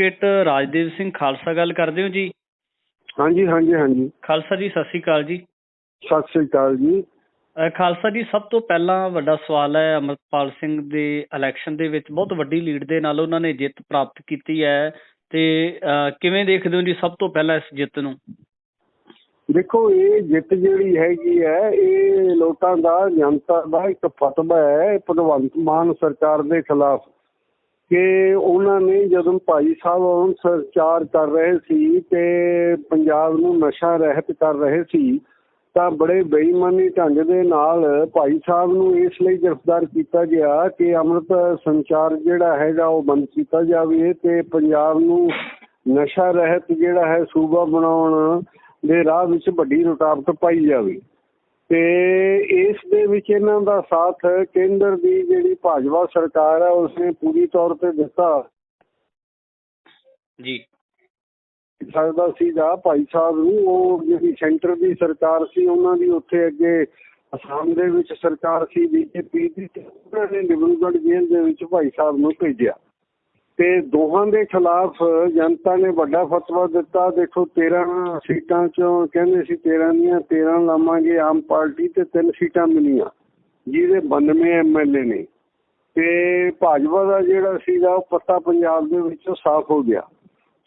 Advocate Rajdev Singh Khalsa ਗੱਲ ਕਰਦੇ ਹੋ ਜੀ? ਹਾਂਜੀ ਹਾਂਜੀ ਹਾਂਜੀ। ਖਾਲਸਾ ਜੀ ਸਤਿ ਸ਼੍ਰੀ ਅਕਾਲ ਜੀ। ਸਤਿ ਸ੍ਰੀ ਅਕਾਲ ਜੀ। ਖਾਲਸਾ ਜੀ ਸਭ ਤੋਂ ਪਹਿਲਾਂ ਵੱਡਾ ਸਵਾਲ ਹੈ ਅਮਰਪਾਲ ਸਿੰਘ ਦੇ ਇਲੈਕਸ਼ਨ ਦੇ ਵਿੱਚ। ਬਹੁਤ ਵੱਡੀ ਲੀਡ ਦੇ ਨਾਲ ਉਹਨਾਂ ਨੇ ਜਿੱਤ ਪ੍ਰਾਪਤ ਕੀਤੀ ਹੈ। ਤੇ ਕਿਵੇਂ ਦੇਖਦੇ ਹੋ ਜੀ ਸਭ ਤੋਂ ਪਹਿਲਾਂ ਇਸ ਜਿੱਤ ਨੂੰ? ਦੇਖੋ ਇਹ ਜਿੱਤ ਜਿਹੜੀ ਹੈਗੀ ਹੈ ਇਹ ਲੋਕਾਂ ਦਾ ਜਨਤਾ ਦਾ ਇੱਕ ਫਤਵਾ ਹੈ। ਭਗਵੰਤ ਮਾਨ ਸਰਕਾਰ ਦੇ ਖਿਲਾਫ ਕਿ ਉਹਨਾਂ ਨੇ ਜਦੋਂ ਭਾਈ ਸਾਹਿਬ ਹੁਣ ਸਰਚਾਰ ਕਰ ਰਹੇ ਸੀ ਤੇ ਪੰਜਾਬ ਨੂੰ ਨਸ਼ਾ ਰਹਿਤ ਕਰ ਰਹੇ ਸੀ, ਤਾਂ ਬੜੇ ਬੇਈਮਾਨੀ ਢੰਗ ਦੇ ਨਾਲ ਭਾਈ ਸਾਹਿਬ ਨੂੰ ਇਸ ਲਈ ਗ੍ਰਿਫਤਾਰ ਕੀਤਾ ਗਿਆ ਕਿ ਅੰਮ੍ਰਿਤ ਸੰਚਾਰ ਜਿਹੜਾ ਹੈਗਾ ਉਹ ਬੰਦ ਕੀਤਾ ਜਾਵੇ ਤੇ ਪੰਜਾਬ ਨੂੰ ਨਸ਼ਾ ਰਹਿਤ ਜਿਹੜਾ ਹੈ ਸੂਬਾ ਬਣਾਉਣ ਦੇ ਰਾਹ ਵਿੱਚ ਵੱਡੀ ਰੁਕਾਵਟ ਪਾਈ ਜਾਵੇ। ਤੇ ਇਸ ਦੇ ਵਿੱਚ ਇਹਨਾਂ ਦਾ ਸਾਥ ਕੇਂਦਰ ਦੀ ਜਿਹੜੀ ਭਾਜਪਾ ਸਰਕਾਰ ਹੈ ਉਸਨੇ ਪੂਰੀ ਤੌਰ ਤੇ ਦਿੱਤਾ। ਜੀ। ਸਕਦਾ ਸੀਗਾ ਭਾਈ ਸਾਹਿਬ ਨੂੰ ਉਹ ਜਿਹੜੀ ਸੈਂਟਰ ਦੀ ਸਰਕਾਰ ਸੀ ਉਹਨਾਂ ਦੀ ਉੱਥੇ ਅੱਗੇ ਅਸਾਮ ਦੇ ਵਿੱਚ ਸਰਕਾਰ ਸੀ ਬੀਜੇਪੀ ਦੀ ਉਹਨਾਂ ਨੇ ਡਿਬਰੂਗੜ੍ਹ ਜੇਲ੍ਹ ਦੇ ਵਿੱਚ ਭਾਈ ਸਾਹਿਬ ਨੂੰ ਭੇਜਿਆ। ਤੇ ਦੋਹਾਂ ਦੇ ਖਿਲਾਫ ਜਨਤਾ ਨੇ ਵੱਡਾ ਫਤਵਾ ਦਿੱਤਾ। ਦੇਖੋ 13 ਸੀਟਾਂ ਚੋਂ ਕਹਿੰਦੇ ਸੀ 13 ਦੀਆਂ 13 ਲਾਵਾਂਗੇ ਆਮ ਪਾਰਟੀ ਤੇ ਤਿੰਨ ਸੀਟਾਂ ਮਿਲੀਆਂ। ਜਿਹਦੇ 92 ਐਮਐਲਏ ਨੇ। ਤੇ ਭਾਜਪਾ ਦਾ ਜਿਹੜਾ ਸੀਗਾ, ਉਹ ਪੱਤਾ ਪੰਜਾਬ ਦੇ ਵਿੱਚੋਂ ਸਾਫ਼ ਹੋ ਗਿਆ।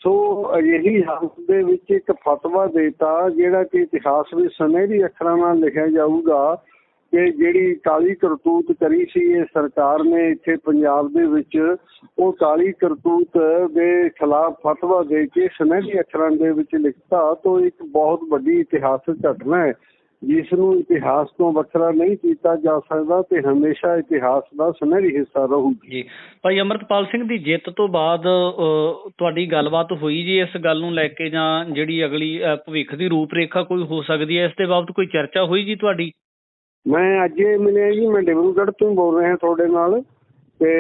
ਸੋ ਅਜਿਹੀ ਹਾਲਤ ਦੇ ਵਿੱਚ ਇੱਕ ਫਤਵਾ ਦੇਤਾ, ਜਿਹੜਾ ਕਿ ਇਤਿਹਾਸ ਵਿੱਚ ਸੁਨਹਿਰੀ ਅੱਖਰਾਂ ਨਾਲ ਲਿਖਿਆ ਜਾਊਗਾ ਕਿ ਜਿਹੜੀ ਕਾਲੀ ਕਰਤੂਤ ਕਰੀ ਸੀ ਇਹ ਸਰਕਾਰ ਨੇ ਇੱਥੇ ਪੰਜਾਬ ਦੇ ਵਿੱਚ, ਉਹ ਕਾਲੀ ਕਰਤੂਤ ਦੇ ਖਿਲਾਫ ਫਤਵਾ ਦੇ ਕੇ ਸੁਨਹਿਰੀ ਅੱਖਰਾਂ ਦੇ ਵਿੱਚ ਲਿਖਤਾ ਤਾਂ ਇੱਕ ਬਹੁਤ ਵੱਡੀ ਇਤਿਹਾਸਕ ਘਟਨਾ ਹੈ ਜਿਸ ਨੂੰ ਇਤਿਹਾਸ ਤੋਂ ਵੱਖਰਾ ਨਹੀਂ ਕੀਤਾ ਜਾ ਸਕਦਾ ਤੇ ਹਮੇਸ਼ਾ ਇਤਿਹਾਸ ਦਾ ਸੁਨਹਿਰੀ ਹਿੱਸਾ ਰਹੂਗੀ। ਜੀ, ਭਾਈ ਅਮਰਪਾਲ ਸਿੰਘ ਦੀ ਜਿੱਤ ਤੋਂ ਬਾਅਦ ਤੁਹਾਡੀ ਗੱਲਬਾਤ ਹੋਈ ਜੀ ਇਸ ਗੱਲ ਨੂੰ ਲੈ ਕੇ ਜਾਂ ਜਿਹੜੀ ਅਗਲੀ ਭਵਿੱਖ ਦੀ ਰੂਪਰੇਖਾ ਕੋਈ ਹੋ ਸਕਦੀ ਹੈ, ਇਸ ਦੇ ਬਾਬਤ ਕੋਈ ਚਰਚਾ ਹੋਈ ਜੀ ਤੁਹਾਡੀ? ਮੈਂ ਅੱਜ ਹੀ ਮਿਲਿਆ ਜੀ ਮੈਂ ਡਿਬਰੂਗੜ੍ਹ ਤੋਂ ਬੋਲ ਰਿਹਾ ਤੁਹਾਡੇ ਨਾਲ ਤੇ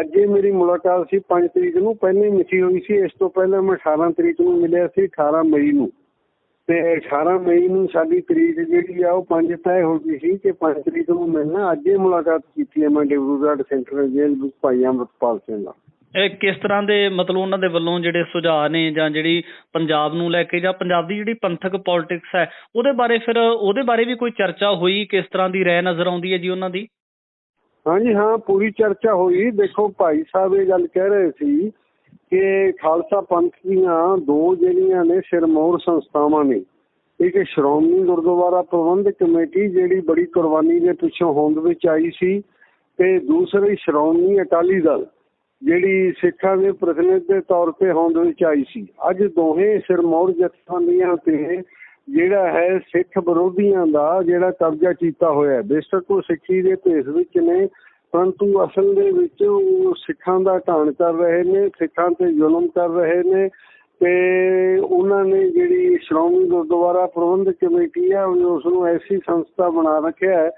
ਅੱਜ ਹੀ ਮੇਰੀ ਮੁਲਾਕਾਤ ਸੀ 5 ਤਰੀਕ ਨੂੰ, ਪਹਿਲੇ ਹੀ ਹੋਈ ਸੀ, ਇਸ ਤੋਂ ਪਹਿਲਾਂ ਮੈਂ 18 ਤਰੀਕ ਨੂੰ ਮਿਲਿਆ ਸੀ 18 ਮਈ ਨੂੰ। ਤੇ 18 ਮਈ ਨੂੰ ਸਾਡੀ ਤਰੀਕ ਜਿਹੜੀ ਆ ਉਹ 5 ਤੈਅ ਹੋ ਗਈ ਸੀ ਕਿ 5 ਤਰੀਕ ਨੂੰ ਮਿਲਣਾ ਅੱਜ ਹੀ ਮੁਲਾਕਾਤ ਕੀਤੀ ਹੈ ਮੈਂ ਡਿਬਰੂਗੜ੍ਹ ਸੈਂਟਰਲ ਜੇਲ੍ਹ ਵਿੱਚ ਭਾਈ ਅਮਰਪਾਲ ਸਿੰਘ ਨਾਲ। ਇਹ ਕਿਸ ਤਰ੍ਹਾਂ ਦੇ ਮਤਲਬ ਉਹਨਾਂ ਦੇ ਵੱਲੋਂ ਜਿਹੜੇ ਸੁਝਾਅ ਨੇ ਜਾਂ ਜਿਹੜੀ ਪੰਜਾਬ ਨੂੰ ਲੈ ਕੇ ਜਾਂ ਪੰਜਾਬ ਦੀ ਜਿਹੜੀ ਪੰਥਕ ਪੋਲਿਟਿਕਸ ਹੈ, ਉਹਦੇ ਬਾਰੇ ਫਿਰ ਉਹਦੇ ਬਾਰੇ ਵੀ ਕੋਈ ਚਰਚਾ ਹੋਈ? ਕਿਸ ਤਰ੍ਹਾਂ ਦੀ ਰਹਿ ਨਜ਼ਰ ਆਉਂਦੀ ਹੈ ਜੀ ਉਹਨਾਂ ਦੀ? ਹਾਂਜੀ, ਹਾਂ, ਪੂਰੀ ਚਰਚਾ ਹੋਈ। ਦੇਖੋ, ਭਾਈ ਸਾਹਿਬ ਇਹ ਗੱਲ ਕਹਿ ਰਹੇ ਸੀ ਕਿ ਖਾਲਸਾ ਪੰਥ ਦੀਆਂ ਦੋ ਜਿਹੜੀਆਂ ਨੇ ਸਿਰਮੌਰ ਸੰਸਥਾਵਾਂ ਨੇ, ਇੱਕ ਸ਼੍ਰੋਮਣੀ ਗੁਰਦੁਆਰਾ ਪ੍ਰਬੰਧਕ ਕਮੇਟੀ ਜਿਹੜੀ ਬੜੀ ਕੁਰਬਾਨੀ ਦੇ ਪਿੱਛੋਂ ਹੋਂਦ ਵਿੱਚ ਆਈ ਸੀ ਤੇ ਦੂਸਰੀ ਸ਼੍ਰੋਮਣੀ ਅਕਾਲੀ ਦਲ। ਜਿਹੜੀ ਸਿੱਖਾਂ ਦੇ ਪ੍ਰਤੀਨਿਧ ਦੇ ਤੌਰ ਤੇ ਹੋਂਦ ਵਿੱਚ ਆਈ ਸੀ। ਅੱਜ ਦੋਹੇ ਸਿਰਮੌਰ ਜਥੇਬੰਦੀਆਂ ਤੇ ਜਿਹੜਾ ਹੈ ਸਿੱਖ ਵਿਰੋਧੀਆਂ ਦਾ ਜਿਹੜਾ ਕਬਜ਼ਾ ਕੀਤਾ ਹੋਇਆ ਹੈ। ਬੇਸ਼ੱਕ ਉਹ ਸਿੱਖੀ ਦੇ ਭੇਸ ਵਿੱਚ ਨੇ, ਪਰੰਤੂ ਅਸਲ ਦੇ ਵਿੱਚ ਉਹ ਸਿੱਖਾਂ ਦਾ ਢਾਣ ਕਰ ਰਹੇ ਨੇ, ਸਿੱਖਾਂ ਤੇ ਜ਼ੁਲਮ ਕਰ ਰਹੇ ਨੇ ਤੇ ਉਹਨਾਂ ਨੇ ਜਿਹੜੀ ਸ਼੍ਰੋਮਣੀ ਗੁਰਦੁਆਰਾ ਪ੍ਰਬੰਧਕ ਕਮੇਟੀ ਹੈ ਉਸ ਨੂੰ ਐਸੀ ਸੰਸਥਾ ਬਣਾ ਰੱਖਿਆ ਹੈ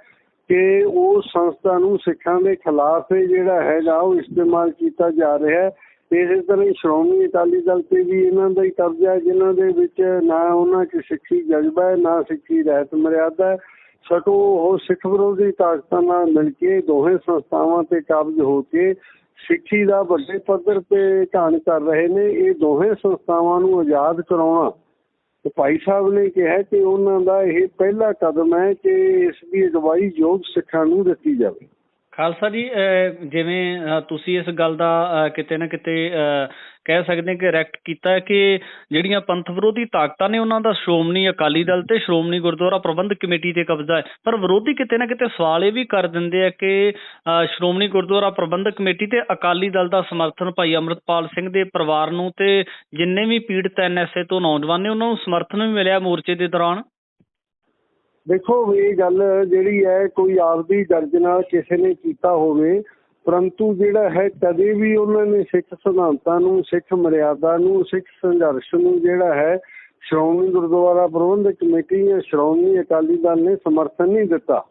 ਕਿ ਉਹ ਸੰਸਥਾ ਨੂੰ ਸਿੱਖਾਂ ਦੇ ਖਿਲਾਫ ਜਿਹੜਾ ਹੈਗਾ ਉਹ ਇਸਤੇਮਾਲ ਕੀਤਾ ਜਾ ਰਿਹਾ ਹੈ। ਇਸੇ ਤਰ੍ਹਾਂ ਹੀ ਸ਼੍ਰੋਮਣੀ ਅਕਾਲੀ ਦਲ ਤੇ ਵੀ ਇਹਨਾਂ ਦਾ ਹੀ ਕਬਜ਼ਾ ਹੈ, ਜਿਨ੍ਹਾਂ ਦੇ ਵਿੱਚ ਨਾ ਉਹਨਾਂ 'ਚ ਸਿੱਖੀ ਜਜ਼ਬਾ ਹੈ, ਨਾ ਸਿੱਖੀ ਰਹਿਤ ਮਰਿਆਦਾ ਹੈ। ਸਗੋਂ ਉਹ ਸਿੱਖ ਵਿਰੋਧੀ ਤਾਕਤਾਂ ਨਾਲ ਮਿਲ ਕੇ ਦੋਹੇ ਸੰਸਥਾਵਾਂ ਤੇ ਕਾਬਜ਼ ਹੋ ਕੇ ਸਿੱਖੀ ਦਾ ਵੱਡੇ ਪੱਧਰ ਤੇ ਢਾਣ ਕਰ ਰਹੇ ਨੇ। ਇਹ ਦੋਹੇ ਸੰਸਥਾਵਾਂ ਨੂੰ ਆਜ਼ਾਦ ਕਰਾਉਣਾ ਤੇ ਭਾਈ ਸਾਹਿਬ ਨੇ ਕਿਹਾ ਕਿ ਉਹਨਾਂ ਦਾ ਇਹ ਪਹਿਲਾ ਕਦਮ ਹੈ ਕਿ ਇਸ ਦੀ ਅਗਵਾਈ ਯੋਗ ਸਿੱਖਾਂ ਨੂੰ ਦਿੱਤੀ ਜਾਵੇ। ਖਾਲਸਾ ਜੀ ਜਿਵੇਂ ਤੁਸੀਂ ਇਸ ਗੱਲ ਦਾ ਕਿਤੇ ਨਾ ਕਿਤੇ ਕਹਿ ਸਕਦੇ ਕਿ ਰੈਕਟ ਕੀਤਾ ਹੈ ਕਿ ਜਿਹੜੀਆਂ ਪੰਥ ਵਿਰੋਧੀ ਤਾਕਤਾਂ ਨੇ ਉਹਨਾਂ ਦਾ ਸ਼੍ਰੋਮਣੀ ਅਕਾਲੀ ਦਲ ਤੇ ਸ਼੍ਰੋਮਣੀ ਗੁਰਦੁਆਰਾ ਪ੍ਰਬੰਧਕ ਕਮੇਟੀ ਤੇ ਕਬਜ਼ਾ ਹੈ। ਪਰ ਵਿਰੋਧੀ ਕਿਤੇ ਨਾ ਕਿਤੇ ਸਵਾਲ ਇਹ ਵੀ ਕਰ ਦਿੰਦੇ ਆ ਕਿ ਸ਼੍ਰੋਮਣੀ ਗੁਰਦੁਆਰਾ ਪ੍ਰਬੰਧਕ ਕਮੇਟੀ ਤੇ ਅਕਾਲੀ ਦਲ ਦਾ ਸਮਰਥਨ ਭਾਈ ਅਮਰਤਪਾਲ ਸਿੰਘ ਦੇ ਪਰਿਵਾਰ ਨੂੰ ਤੇ ਜਿੰਨੇ ਵੀ ਪੀੜਤ ਐਨਐਸਏ ਤੋਂ ਨੌਜਵਾਨ ਨੇ ਉਹਨਾਂ ਨੂੰ ਸਮਰਥਨ ਵੀ ਮਿਲਿਆ ਮੋਰਚੇ ਦੇ ਦੌਰਾਨ। ਦੇਖੋ, ਇਹ ਗੱਲ ਜਿਹੜੀ ਹੈ, ਕੋਈ ਆਪਦੀ ਦਰਜ ਨਾਲ ਕਿਸੇ ਨੇ ਕੀਤਾ ਹੋਵੇ, ਪਰੰਤੂ ਜਿਹੜਾ ਹੈ, ਕਦੇ ਵੀ ਉਹਨਾਂ ਨੇ ਸਿੱਖ ਸਿਧਾਂਤਾਂ ਨੂੰ, ਸਿੱਖ ਮਰਿਆਦਾ ਨੂੰ, ਸਿੱਖ ਸੰਘਰਸ਼ ਨੂੰ ਜਿਹੜਾ ਹੈ, ਸ਼੍ਰੋਮਣੀ ਗੁਰਦੁਆਰਾ ਪ੍ਰਬੰਧਕ ਕਮੇਟੀ ਜਾਂ ਸ਼੍ਰੋਮਣੀ ਅਕਾਲੀ ਦਲ ਨੇ ਸਮਰਥਨ ਨਹੀਂ ਦਿੱਤਾ।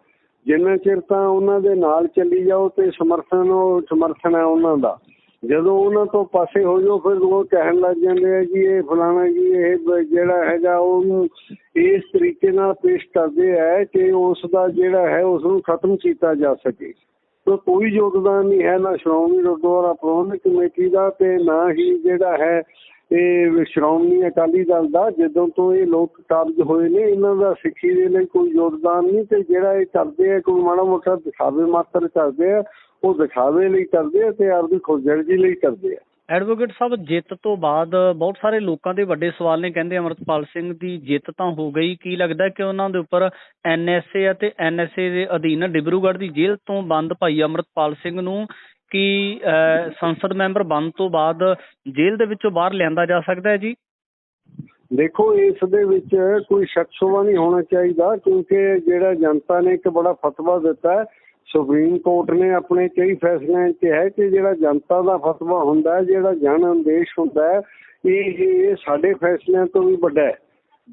ਜਿੰਨਾ ਚਿਰ ਤਾਂ ਉਹਨਾਂ ਦੇ ਨਾਲ ਚੱਲੀ ਜਾਓ ਤੇ ਸਮਰਥਨ, ਉਹ ਸਮਰਥਨ ਹੈ ਉਹਨਾਂ ਦਾ। ਜਦੋਂ ਉਹਨਾਂ ਤੋਂ ਪਾਸੇ ਹੋ ਜਾਓ, ਫਿਰ ਉਹ ਕਹਿਣ ਲੱਗ ਜਾਂਦੇ ਆ ਜੀ, ਇਹ ਫਲਾਣਾ ਜੀ, ਇਹ ਜਿਹੜਾ ਹੈਗਾ, ਉਹਨੂੰ ਇਸ ਤਰੀਕੇ ਨਾਲ ਪੇਸ਼ ਕਰਦੇ ਆ ਕਿ ਉਸ ਦਾ ਜਿਹੜਾ ਹੈ ਉਸ ਨੂੰ ਖਤਮ ਕੀਤਾ ਜਾ ਸਕੇ। ਕੋ- ਕੋਈ ਯੋਗਦਾਨ ਨਹੀਂ ਹੈ, ਨਾ ਸ਼੍ਰੋਮਣੀ ਗੁਰਦੁਆਰਾ ਪ੍ਰਬੰਧਕ ਕਮੇਟੀ ਦਾ ਤੇ ਨਾ ਹੀ ਜਿਹੜਾ ਹੈ, ਇਹ ਸ਼੍ਰੋਮਣੀ ਅਕਾਲੀ ਦਲ ਦਾ, ਜਦੋਂ ਤੋਂ ਇਹ ਲੋਕ ਕਾਬਜ ਹੋਏ ਨੇ, ਇਹਨਾਂ ਦਾ ਸਿੱਖੀ ਦੇ ਲਈ ਕੋਈ ਯੋਗਦਾਨ ਨਹੀਂ ਤੇ ਜਿਹੜਾ ਇਹ ਕਰਦੇ ਆ, ਕੋਈ ਮਾੜਾ ਮੋਟਾ ਦਿਖਾਵੇ ਮਾਤਰ ਕਰਦੇ ਆ ਉਹ ਦਿਖਾਵੇ ਲਈ ਕਰਦੇ ਆ ਤੇ ਆਪਦੀ ਖੁਦਗਰਜੀ ਲਈ ਕਰਦੇ ਆ। ਐਡਵੋਕੇਟ ਸਾਹਿਬ ਜਿੱਤ ਤੋਂ ਬਾਅਦ ਬਹੁਤ ਸਾਰੇ ਲੋਕਾਂ ਦੇ ਵੱਡੇ ਸਵਾਲ ਨੇ ਕਹਿੰਦੇ ਅਮਰਤਪਾਲ ਸਿੰਘ ਦੀ ਜਿੱਤ ਤਾਂ ਹੋ ਗਈ। ਕੀ ਲੱਗਦਾ ਕਿ ਉਹਨਾਂ ਦੇ ਉੱਪਰ ਐਨਐਸਏ ਅਤੇ ਐਨਐਸਏ ਦੇ ਅਧੀਨ ਡਿਬਰੂਗੜ੍ਹ ਦੀ ਜੇਲ੍ਹ ਤੋਂ ਬੰਦ ਭਾਈ ਅਮਰਤਪਾਲ ਸਿੰਘ ਨੂੰ ਕੀ ਸੰਸਦ ਮੈਂਬਰ ਬਣਨ ਤੋਂ ਬਾਅਦ ਜੇਲ੍ਹ ਦੇ ਵਿੱਚੋਂ ਬਾਹਰ ਲਿਆਂਦਾ ਜਾ ਸਕਦਾ ਹੈ ਜੀ? ਦੇਖੋ ਇਸ ਦੇ ਵਿੱਚ ਕੋਈ ਸ਼ੱਕ ਨਹੀਂ ਹੋਣਾ ਚਾਹੀਦਾ ਕਿਉਂਕਿ ਜਿਹੜਾ ਜਨਤਾ ਨੇ ਇੱਕ ਬੜਾ ਫਤਵਾ ਦਿੱਤਾ ਹੈ। ਸੁਪਰੀਮ ਕੋਰਟ ਨੇ ਆਪਣੇ ਕਈ ਫੈਸਲਿਆਂ 'ਚ ਹੈ ਕਿ ਜਿਹੜਾ ਜਨਤਾ ਦਾ ਫਤਵਾ ਹੁੰਦਾ ਹੈ, ਜਿਹੜਾ ਜਨ ਆਦੇਸ਼ ਹੁੰਦਾ ਹੈ, ਇਹ ਸਾਡੇ ਫੈਸਲਿਆਂ ਤੋਂ ਵੀ ਵੱਡਾ ਹੈ।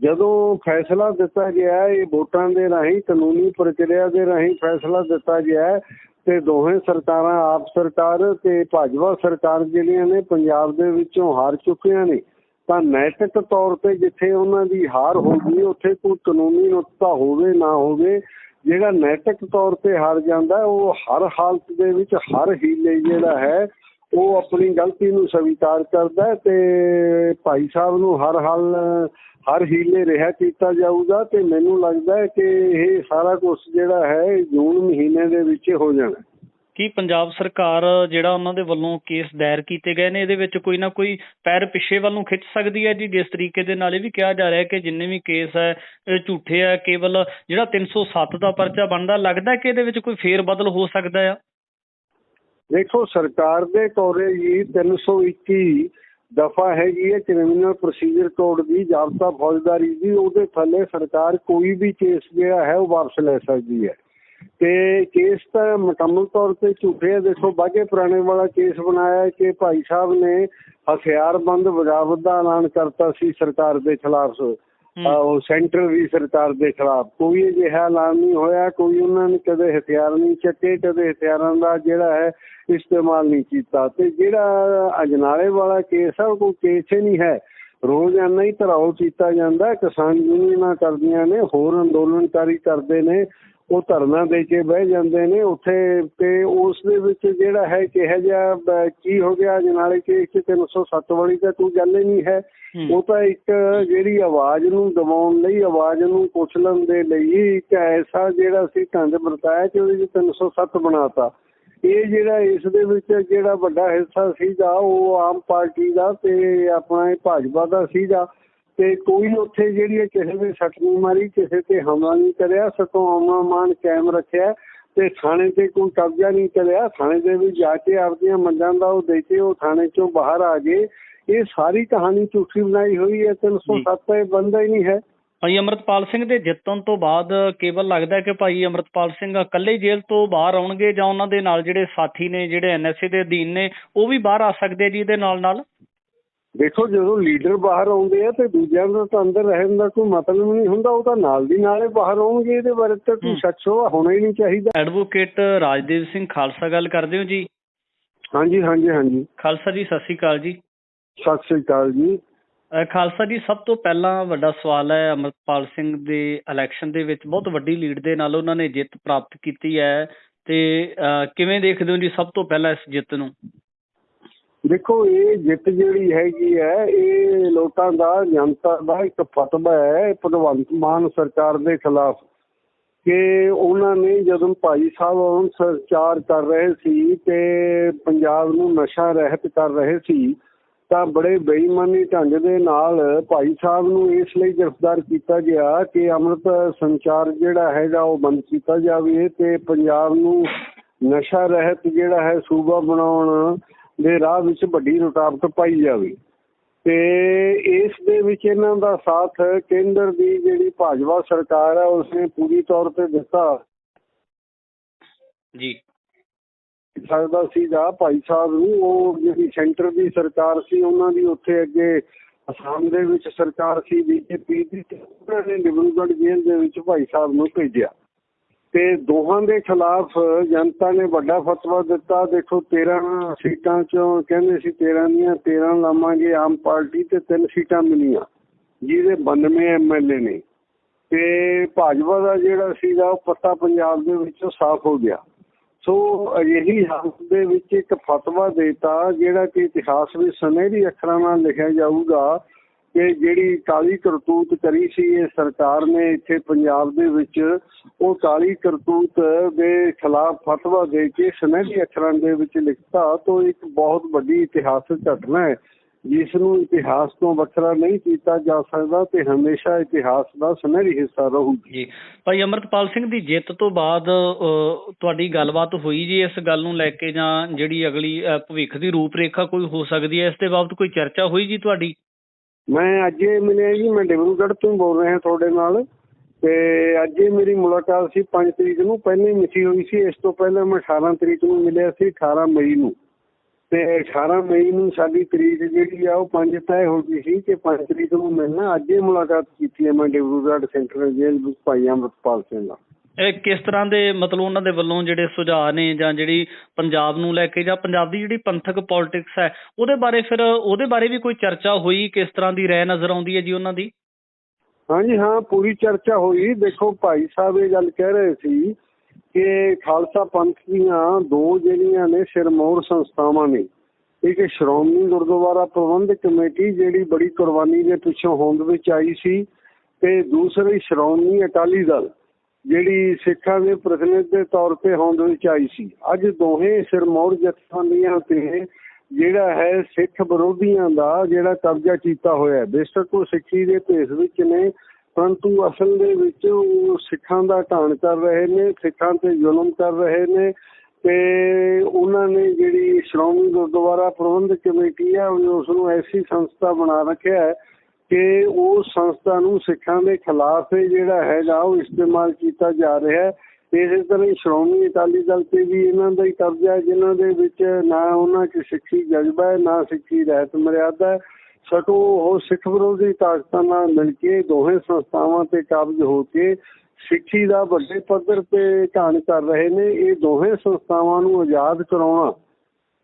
ਜਦੋਂ ਫੈਸਲਾ ਦਿੱਤਾ ਗਿਆ ਇਹ ਵੋਟਾਂ ਦੇ ਰਾਹੀਂ, ਕਾਨੂੰਨੀ ਪ੍ਰਕਿਰਿਆ ਦੇ ਰਾਹੀਂ ਫੈਸਲਾ ਦਿੱਤਾ ਗਿਆ ਤੇ ਦੋਹੇ ਸਰਕਾਰਾਂ, ਆਪ ਸਰਕਾਰ ਤੇ ਭਾਜਪਾ ਸਰਕਾਰ ਜਿਹੜੀਆਂ ਨੇ, ਪੰਜਾਬ ਦੇ ਵਿੱਚੋਂ ਹਾਰ ਚੁੱਕੀਆਂ ਨੇ। ਤਾਂ ਨੈਤਿਕ ਤੌਰ ਤੇ ਜਿੱਥੇ ਉਹਨਾਂ ਦੀ ਹਾਰ ਹੋ ਗਈ, ਉੱਥੇ ਕੋਈ ਕਾਨੂੰਨੀ ਨੁਕਤਾ ਹੋਵੇ, ਨਾ ਹੋਵੇ ਜਿਹੜਾ ਨੈਤਿਕ ਤੌਰ ਤੇ ਹਾਰ ਜਾਂਦਾ ਉਹ ਹਰ ਹਾਲਤ ਦੇ ਵਿੱਚ ਹਰ ਹੀਲੇ ਜਿਹੜਾ ਹੈ, ਉਹ ਆਪਣੀ ਗਲਤੀ ਨੂੰ ਸਵੀਕਾਰ ਕਰਦਾ ਹੈ ਤੇ ਭਾਈ ਸਾਹਿਬ ਨੂੰ ਹਰ ਹਾਲ, ਹਰ ਹੀਲੇ ਰਿਹਾ ਕੀਤਾ ਜਾਊਗਾ ਤੇ ਮੈਨੂੰ ਲੱਗਦਾ ਹੈ ਕਿ ਇਹ ਸਾਰਾ ਕੁਝ ਜਿਹੜਾ ਹੈ, ਜੂਨ ਮਹੀਨੇ ਦੇ ਵਿੱਚ ਹੋ ਜਾਣਾ ਕੀ ਪੰਜਾਬ ਸਰਕਾਰ ਜਿਹੜਾ ਉਹਨਾਂ ਦੇ ਵੱਲੋਂ ਕੇਸ ਦਾਇਰ ਕੀਤੇ ਗਏ ਨੇ, ਇਹਦੇ ਵਿੱਚ ਕੋਈ ਨਾ ਕੋਈ ਪੈਰ ਪਿੱਛੇ ਵੱਲ ਨੂੰ ਖਿੱਚ ਸਕਦੀ ਹੈ ਜੀ, ਜਿਸ ਤਰੀਕੇ ਦੇ ਨਾਲ ਇਹ ਵੀ ਕਿਹਾ ਜਾ ਰਿਹਾ ਕਿ ਜਿੰਨੇ ਵੀ ਕੇਸ ਹੈ, ਇਹ ਝੂਠੇ ਆ ਕੇਵਲ ਜਿਹੜਾ 307 ਦਾ ਪਰਚਾ ਬਣਦਾ, ਲੱਗਦਾ ਕਿ ਇਹਦੇ ਵਿੱਚ ਕੋਈ ਫੇਰ ਬਦਲ ਹੋ ਸਕਦਾ ਆ? ਦੇਖੋ, ਸਰਕਾਰ ਦੇ ਕੋਰੇ ਜੀ 321 ਦਫਾ ਹੈਗੀ ਹੈ, ਕ੍ਰਿਮੀਨਲ ਪ੍ਰੋਸੀਜਰ ਕੋਡ ਦੀ ਜਾਬਤਾ ਫੌਜਦਾਰੀ ਦੀ, ਉਹਦੇ ਥੱਲੇ ਸਰਕਾਰ ਕੋਈ ਵੀ ਕੇਸ ਜਿਹੜਾ ਹੈ, ਉਹ ਵਾਪਸ ਲੈ ਸਕਦੀ ਹੈ। ਤੇ ਕੇਸ ਤਾਂ ਮੁਕੰਮਲ ਤੌਰ ਤੇ ਝੂਠੇ ਹੈ ਦੇਖੋ ਬਾਗੇ ਪੁਰਾਣੇ ਵਾਲਾ ਕੇਸ ਬਣਾਇਆ ਕਿ ਭਾਈ ਸਾਹਿਬ ਨੇ ਹਥਿਆਰਬੰਦ ਬਗਾਵਤ ਦਾ ਐਲਾਨ ਕਰਤਾ ਸੀ ਸਰਕਾਰ ਦੇ ਖਿਲਾਫ। ਉਹ ਸੈਂਟਰ ਦੀ ਸਰਕਾਰ ਦੇ ਖਿਲਾਫ। ਕੋਈ ਅਜਿਹਾ ਐਲਾਨ ਨਹੀਂ ਹੋਇਆ ਕੋਈ ਉਹਨਾਂ ਨੇ ਕਦੇ ਹਥਿਆਰ ਨਹੀਂ ਚੱਕੇ ਕਦੇ ਹਥਿਆਰਾਂ ਦਾ ਜਿਹੜਾ ਹੈ ਇਸਤੇਮਾਲ ਨਹੀਂ ਕੀਤਾ। ਤੇ ਜਿਹੜਾ ਅਜਨਾਲੇ ਵਾਲਾ ਕੇਸ ਹੈ ਉਹ ਕੋਈ ਕੇਸ ਹੀ ਨਹੀਂ ਹੈ। ਰੋਜ਼ਾਨਾ ਹੀ ਧਰਾਓ ਕੀਤਾ ਜਾਂਦਾ। ਕਿਸਾਨ ਯੂਨੀਅਨਾਂ ਕਰਦੀਆਂ ਨੇ ਹੋਰ ਅੰਦੋਲਨਕਾਰੀ ਕਰਦੇ ਨੇ ਉਹ ਧਰਨਾ ਦੇ ਕੇ ਬਹਿ ਜਾਂਦੇ ਨੇ ਉੱਥੇ ਤੇ ਉਸ ਦੇ ਵਿੱਚ ਜਿਹੜਾ ਹੈ ਕਿਹੋ ਜਿਹਾ ਕੀ ਹੋ ਗਿਆ ਅਜਨਾਲੇ ਕੇਸ ਚ 307 ਵਾਲੀ ਤਾਂ ਕੋਈ ਗੱਲ ਹੀ ਨਹੀਂ ਹੈ। ਉਹ ਤਾਂ ਇੱਕ ਜਿਹੜੀ ਆਵਾਜ਼ ਨੂੰ ਦਬਾਉਣ ਲਈ ਆਵਾਜ਼ ਨੂੰ ਕੁਚਲਣ ਦੇ ਲਈ ਇੱਕ ਐਸਾ ਜਿਹੜਾ ਸੀ ਢੰਗ ਵਰਤਾਇਆ ਕਿ ਉਹਦੇ ਵਿੱਚ 307 ਬਣਾਤਾ। ਇਹ ਜਿਹੜਾ ਇਸ ਦੇ ਵਿੱਚ ਜਿਹੜਾ ਵੱਡਾ ਹਿੱਸਾ ਸੀਗਾ ਉਹ ਆਮ ਪਾਰਟੀ ਦਾ ਤੇ ਆਪਣਾ ਇਹ ਭਾਜਪਾ ਦਾ ਸੀਗਾ। ਤੇ ਕੋਈ ਉੱਥੇ ਜਿਹੜੀ ਹੈ ਕਿਸੇ ਦੇ ਸੱਟ ਨਹੀਂ ਮਾਰੀ ਕਿਸੇ ਤੇ ਹਮਲਾ ਨਹੀਂ ਕਰਿਆ ਸਗੋਂ ਆਮਾ ਮਾਨ ਕਾਇਮ ਰੱਖਿਆ ਤੇ ਥਾਣੇ ਤੇ ਕੋਈ ਕਬਜ਼ਾ ਨਹੀਂ ਕਰਿਆ। ਥਾਣੇ ਦੇ ਵਿੱਚ ਜਾ ਕੇ ਆਪਦੀਆਂ ਮੰਗਾਂ ਦਾ ਉਹ ਦੇ ਕੇ ਉਹ ਥਾਣੇ ਚੋਂ ਬਾਹਰ ਆ ਗਏ। ਇਹ ਸਾਰੀ ਕਹਾਣੀ ਝੂਠੀ ਬਣਾਈ ਹੋਈ ਹੈ 307 ਇਹ ਬੰਦਾ ਹੀ ਨਹੀਂ ਹੈ। ਭਾਈ ਅਮਰਤਪਾਲ ਸਿੰਘ ਦੇ ਜਿੱਤਣ ਤੋਂ ਬਾਅਦ ਕੇਵਲ ਲੱਗਦਾ ਕਿ ਭਾਈ ਅਮਰਤਪਾਲ ਸਿੰਘ ਇਕੱਲੇ ਜੇਲ੍ਹ ਤੋਂ ਬਾਹਰ ਆਉਣਗੇ ਜਾਂ ਉਹਨਾਂ ਦੇ ਨਾਲ ਜਿਹੜੇ ਸਾਥੀ ਨੇ ਜਿਹੜੇ ਐਨਐਸਏ ਦੇ ਅਧੀਨ ਨੇ ਉਹ ਵੀ ਬਾਹਰ ਆ ਸਕਦੇ ਜੀ ਇਹਦੇ ਨਾਲ ਨਾਲ ਦੇਖੋ ਜਦੋਂ ਲੀਡਰ ਬਾਹਰ ਆਉਂਦੇ ਆ ਤੇ ਦੂਜਿਆਂ ਦਾ ਤਾਂ ਅੰਦਰ ਰਹਿਣ ਦਾ ਕੋਈ ਮਤਲਬ ਨਹੀਂ ਹੁੰਦਾ ਉਹ ਤਾਂ ਨਾਲ ਦੀ ਨਾਲੇ ਬਾਹਰ ਆਉਣਗੇ ਇਹਦੇ ਬਾਰੇ ਤਾਂ ਕੋਈ। ਸ਼ੱਕ ਹੋਣਾ ਹੀ ਨਹੀਂ ਚਾਹੀਦਾ। ਐਡਵੋਕੇਟ ਰਾਜਦੇਵ ਸਿੰਘ ਖਾਲਸਾ ਗੱਲ ਕਰਦੇ ਹੋ ਜੀ? ਹਾਂਜੀ ਹਾਂਜੀ ਹਾਂਜੀ। ਖਾਲਸਾ ਜੀ ਸਤਿ ਸ਼੍ਰੀ ਅਕਾਲ ਜੀ। ਸਤਿ ਸ੍ਰੀ ਅਕਾਲ ਜੀ। ਖਾਲਸਾ ਜੀ ਸਭ ਤੋਂ ਪਹਿਲਾਂ ਵੱਡਾ ਸਵਾਲ ਹੈ ਅਮਰਪਾਲ ਸਿੰਘ ਦੇ ਇਲੈਕਸ਼ਨ ਦੇ ਵਿੱਚ ਬਹੁਤ ਵੱਡੀ ਲੀਡ ਦੇ ਨਾਲ ਉਹਨਾਂ ਨੇ ਜਿੱਤ ਪ੍ਰਾਪਤ ਕੀਤੀ ਹੈ। ਤੇ ਕਿਵੇਂ ਦੇਖਦੇ ਹੋ ਜੀ ਸਭ ਤੋਂ ਪਹਿਲਾਂ ਇਸ ਜਿੱਤ ਨੂੰ? ਦੇਖੋ, ਇਹ ਜਿੱਤ ਜਿਹੜੀ ਹੈਗੀ ਹੈ, ਇਹ ਲੋਕਾਂ ਦਾ, ਜਨਤਾ ਦਾ ਇੱਕ ਫਤਵਾ ਹੈ ਭਗਵੰਤ ਮਾਨ ਸਰਕਾਰ ਦੇ ਖਿਲਾਫ ਕਿ ਉਹਨਾਂ ਨੇ ਜਦੋਂ ਭਾਈ ਸਾਹਿਬ ਹੁਣ ਸੰਚਾਰ ਕਰ ਰਹੇ ਸੀ ਤੇ ਪੰਜਾਬ ਨੂੰ ਨਸ਼ਾ ਰਹਿਤ ਕਰ ਰਹੇ ਸੀ, ਤਾਂ ਬੜੇ ਬੇਈਮਾਨੀ ਢੰਗ ਦੇ ਨਾਲ ਭਾਈ ਸਾਹਿਬ ਨੂੰ ਇਸ ਲਈ ਗ੍ਰਿਫਤਾਰ ਕੀਤਾ ਗਿਆ ਕਿ ਅੰਮ੍ਰਿਤ ਸੰਚਾਰ ਜਿਹੜਾ ਹੈਗਾ ਉਹ ਬੰਦ ਕੀਤਾ ਜਾਵੇ ਤੇ ਪੰਜਾਬ ਨੂੰ ਨਸ਼ਾ ਰਹਿਤ ਜਿਹੜਾ ਹੈ ਸੂਬਾ ਬਣਾਉਣ ਦੇ ਰਾਹ ਵਿੱਚ ਵੱਡੀ ਰੁਕਾਵਟ ਪਾਈ ਜਾਵੇ। ਤੇ ਇਸ ਦੇ ਵਿੱਚ ਇਹਨਾਂ ਦਾ ਸਾਥ ਕੇਂਦਰ ਦੀ ਜਿਹੜੀ ਭਾਜਪਾ ਸਰਕਾਰ ਹੈ ਉਸਨੇ ਪੂਰੀ ਤੌਰ ਤੇ ਦਿੱਤਾ। ਜੀ। ਸਕਦਾ ਸੀਗਾ ਭਾਈ ਸਾਹਿਬ ਨੂੰ ਉਹ ਜਿਹੜੀ ਸੈਂਟਰ ਦੀ ਸਰਕਾਰ ਸੀ ਉਹਨਾਂ ਦੀ ਉੱਥੇ ਅੱਗੇ ਅਸਾਮ ਦੇ ਵਿੱਚ ਸਰਕਾਰ ਸੀ ਬੀਜੇਪੀ ਦੀ ਤੇ ਉਹਨਾਂ ਨੇ ਡਿਬਰੂਗੜ੍ਹ ਜੇਲ੍ਹ ਦੇ ਵਿੱਚ ਭਾਈ ਸਾਹਿਬ ਨੂੰ ਭੇਜਿਆ। ਤੇ ਦੋਹਾਂ ਦੇ ਖਿਲਾਫ ਜਨਤਾ ਨੇ ਵੱਡਾ ਫਤਵਾ ਦਿੱਤਾ। ਦੇਖੋ 13 ਸੀਟਾਂ ਚੋਂ ਕਹਿੰਦੇ ਸੀ 13 ਦੀਆਂ 13 ਲਾਵਾਂਗੇ ਆਮ ਪਾਰਟੀ ਤੇ ਤਿੰਨ ਸੀਟਾਂ ਮਿਲੀਆਂ। ਜਿਹਦੇ 92 ਐਮਐਲਏ ਨੇ। ਤੇ ਭਾਜਪਾ ਦਾ ਜਿਹੜਾ ਸੀਗਾ, ਉਹ ਪੱਤਾ ਪੰਜਾਬ ਦੇ ਵਿੱਚੋਂ ਸਾਫ਼ ਹੋ ਗਿਆ। ਸੋ ਅਜਿਹੀ ਹਾਲਤ ਦੇ ਵਿੱਚ ਇੱਕ ਫਤਵਾ ਦੇਤਾ, ਜਿਹੜਾ ਕਿ ਇਤਿਹਾਸ ਵਿੱਚ ਸੁਨਹਿਰੀ ਅੱਖਰਾਂ ਨਾਲ ਲਿਖਿਆ ਜਾਊਗਾ। ਕਿ ਜਿਹੜੀ ਕਾਲੀ ਕਰਤੂਤ ਕਰੀ ਸੀ, ਇਹ ਸਰਕਾਰ ਨੇ ਇੱਥੇ ਪੰਜਾਬ ਦੇ ਵਿੱਚ ਉਹ ਕਾਲੀ ਕਰਤੂਤ ਦੇ ਖਿਲਾਫ ਫਤਵਾ ਦੇ ਕੇ ਸੁਨਹਿਰੀ ਅੱਖਰਾਂ ਦੇ ਵਿੱਚ ਲਿਖਤਾ ਤਾਂ ਇੱਕ ਬਹੁਤ ਵੱਡੀ ਇਤਿਹਾਸਕ ਘਟਨਾ ਹੈ ਜਿਸ ਨੂੰ ਇਤਿਹਾਸ ਤੋਂ ਵੱਖਰਾ ਨਹੀਂ ਕੀਤਾ ਜਾ ਸਕਦਾ ਤੇ ਹਮੇਸ਼ਾ ਇਤਿਹਾਸ ਦਾ ਸੁਨਹਿਰੀ ਹਿੱਸਾ ਰਹੂਗੀ। ਜੀ, ਭਾਈ ਅਮਰਤਪਾਲ ਸਿੰਘ ਦੀ ਜਿੱਤ ਤੋਂ ਬਾਅਦ ਤੁਹਾਡੀ ਗੱਲਬਾਤ ਹੋਈ ਜੀ ਇਸ ਗੱਲ ਨੂੰ ਲੈ ਕੇ ਜਾਂ ਜਿਹੜੀ ਅਗਲੀ ਭਵਿੱਖ ਦੀ ਰੂਪਰੇਖਾ ਕੋਈ ਹੋ ਸਕਦੀ ਹੈ, ਇਸ ਦੇ ਬਾਬਤ ਕੋਈ ਚਰਚਾ ਹੋਈ ਜੀ ਤੁਹਾਡੀ? ਮੈਂ ਅੱਜ ਹੀ ਮਿਲਿਆ ਜੀ, ਮੈਂ ਡਿਬਰੂਗੜ੍ਹ ਤੋਂ ਬੋਲ ਰਿਹਾ ਤੁਹਾਡੇ ਨਾਲ ਤੇ ਅੱਜ ਹੀ ਮੇਰੀ ਮੁਲਾਕਾਤ ਸੀ 5 ਤਰੀਕ ਨੂੰ, ਪਹਿਲੇ ਹੀ ਮਿੱਥੀ ਹੋਈ ਸੀ, ਇਸ ਤੋਂ ਪਹਿਲਾਂ ਮੈਂ 18 ਤਰੀਕ ਨੂੰ ਮਿਲਿਆ ਸੀ 18 ਮਈ ਨੂੰ। ਤੇ 18 ਮਈ ਨੂੰ ਸਾਡੀ ਤਰੀਕ ਜਿਹੜੀ ਆ, ਉਹ 5 ਤੈਅ ਹੋ ਗਈ ਸੀ ਕਿ 5 ਤਰੀਕ ਨੂੰ ਮਿਲਣਾ ਅੱਜ ਹੀ ਮੁਲਾਕਾਤ ਕੀਤੀ ਹੈ ਮੈਂ ਡਿਬਰੂਗੜ੍ਹ ਸੈਂਟਰਲ ਜੇਲ੍ਹ ਵਿੱਚ ਭਾਈ ਅਮਰਪਾਲ ਸਿੰਘ ਨਾਲ। ਇਹ ਕਿਸ ਤਰ੍ਹਾਂ ਦੇ ਮਤਲਬ ਉਹਨਾਂ ਦੇ ਵੱਲੋਂ ਜਿਹੜੇ ਸੁਝਾਅ ਨੇ ਜਾਂ ਜਿਹੜੀ ਪੰਜਾਬ ਨੂੰ ਲੈ ਕੇ ਜਾਂ ਪੰਜਾਬ ਦੀ ਜਿਹੜੀ ਪੰਥਕ ਪੋਲਿਟਿਕਸ ਹੈ, ਉਹਦੇ ਬਾਰੇ ਫਿਰ ਉਹਦੇ ਬਾਰੇ ਵੀ ਕੋਈ ਚਰਚਾ ਹੋਈ? ਕਿਸ ਤਰ੍ਹਾਂ ਦੀ ਰਹਿ ਨਜ਼ਰ ਆਉਂਦੀ ਹੈ ਜੀ ਉਹਨਾਂ ਦੀ? ਹਾਂਜੀ, ਹਾਂ, ਪੂਰੀ ਚਰਚਾ ਹੋਈ। ਦੇਖੋ, ਭਾਈ ਸਾਹਿਬ ਇਹ ਗੱਲ ਕਹਿ ਰਹੇ ਸੀ ਕਿ ਖਾਲਸਾ ਪੰਥ ਦੀਆਂ ਦੋ ਜਿਹੜੀਆਂ ਨੇ ਸਿਰਮੌਰ ਸੰਸਥਾਵਾਂ ਨੇ, ਇੱਕ ਸ਼੍ਰੋਮਣੀ ਗੁਰਦੁਆਰਾ ਪ੍ਰਬੰਧਕ ਕਮੇਟੀ ਜਿਹੜੀ ਬੜੀ ਕੁਰਬਾਨੀ ਦੇ ਪਿੱਛੋਂ ਹੋਂਦ ਵਿੱਚ ਆਈ ਸੀ ਤੇ ਦੂਸਰੀ ਸ਼੍ਰੋਮਣੀ ਅਕਾਲੀ ਦਲ। ਜਿਹੜੀ ਸਿੱਖਾਂ ਦੇ ਪ੍ਰਤੀਨਿਧ ਦੇ ਤੌਰ ਤੇ ਹੋਂਦ ਵਿੱਚ ਆਈ ਸੀ। ਅੱਜ ਦੋਹੇ ਸਿਰਮੌਰ ਜਥੇਬੰਦੀਆਂ ਤੇ ਜਿਹੜਾ ਹੈ ਸਿੱਖ ਵਿਰੋਧੀਆਂ ਦਾ ਜਿਹੜਾ ਕਬਜ਼ਾ ਕੀਤਾ ਹੋਇਆ ਹੈ। ਬੇਸ਼ੱਕ ਉਹ ਸਿੱਖੀ ਦੇ ਭੇਸ ਵਿੱਚ ਨੇ, ਪਰੰਤੂ ਅਸਲ ਦੇ ਵਿੱਚ ਉਹ ਸਿੱਖਾਂ ਦਾ ਢਾਣ ਕਰ ਰਹੇ ਨੇ, ਸਿੱਖਾਂ ਤੇ ਜ਼ੁਲਮ ਕਰ ਰਹੇ ਨੇ ਤੇ ਉਹਨਾਂ ਨੇ ਜਿਹੜੀ ਸ਼੍ਰੋਮਣੀ ਗੁਰਦੁਆਰਾ ਪ੍ਰਬੰਧਕ ਕਮੇਟੀ ਹੈ ਉਸ ਨੂੰ ਐਸੀ ਸੰਸਥਾ ਬਣਾ ਰੱਖਿਆ ਹੈ ਕਿ ਉਹ ਸੰਸਥਾ ਨੂੰ ਸਿੱਖਾਂ ਦੇ ਖਿਲਾਫ ਜਿਹੜਾ ਹੈਗਾ ਉਹ ਇਸਤੇਮਾਲ ਕੀਤਾ ਜਾ ਰਿਹਾ ਹੈ। ਇਸੇ ਤਰ੍ਹਾਂ ਹੀ ਸ਼੍ਰੋਮਣੀ ਅਕਾਲੀ ਦਲ ਤੇ ਵੀ ਇਹਨਾਂ ਦਾ ਹੀ ਕਬਜ਼ਾ ਹੈ, ਜਿਨ੍ਹਾਂ ਦੇ ਵਿੱਚ ਨਾ ਉਹਨਾਂ 'ਚ ਸਿੱਖੀ ਜਜ਼ਬਾ ਹੈ, ਨਾ ਸਿੱਖੀ ਰਹਿਤ ਮਰਿਆਦਾ ਹੈ। ਸਗੋਂ ਉਹ ਸਿੱਖ ਵਿਰੋਧੀ ਤਾਕਤਾਂ ਨਾਲ ਮਿਲ ਕੇ ਦੋਹੇ ਸੰਸਥਾਵਾਂ ਤੇ ਕਾਬਜ਼ ਹੋ ਕੇ ਸਿੱਖੀ ਦਾ ਵੱਡੇ ਪੱਧਰ ਤੇ ਘਾਣ ਕਰ ਰਹੇ ਨੇ। ਇਹ ਦੋਹੇ ਸੰਸਥਾਵਾਂ ਨੂੰ ਆਜ਼ਾਦ ਕਰਾਉਣਾ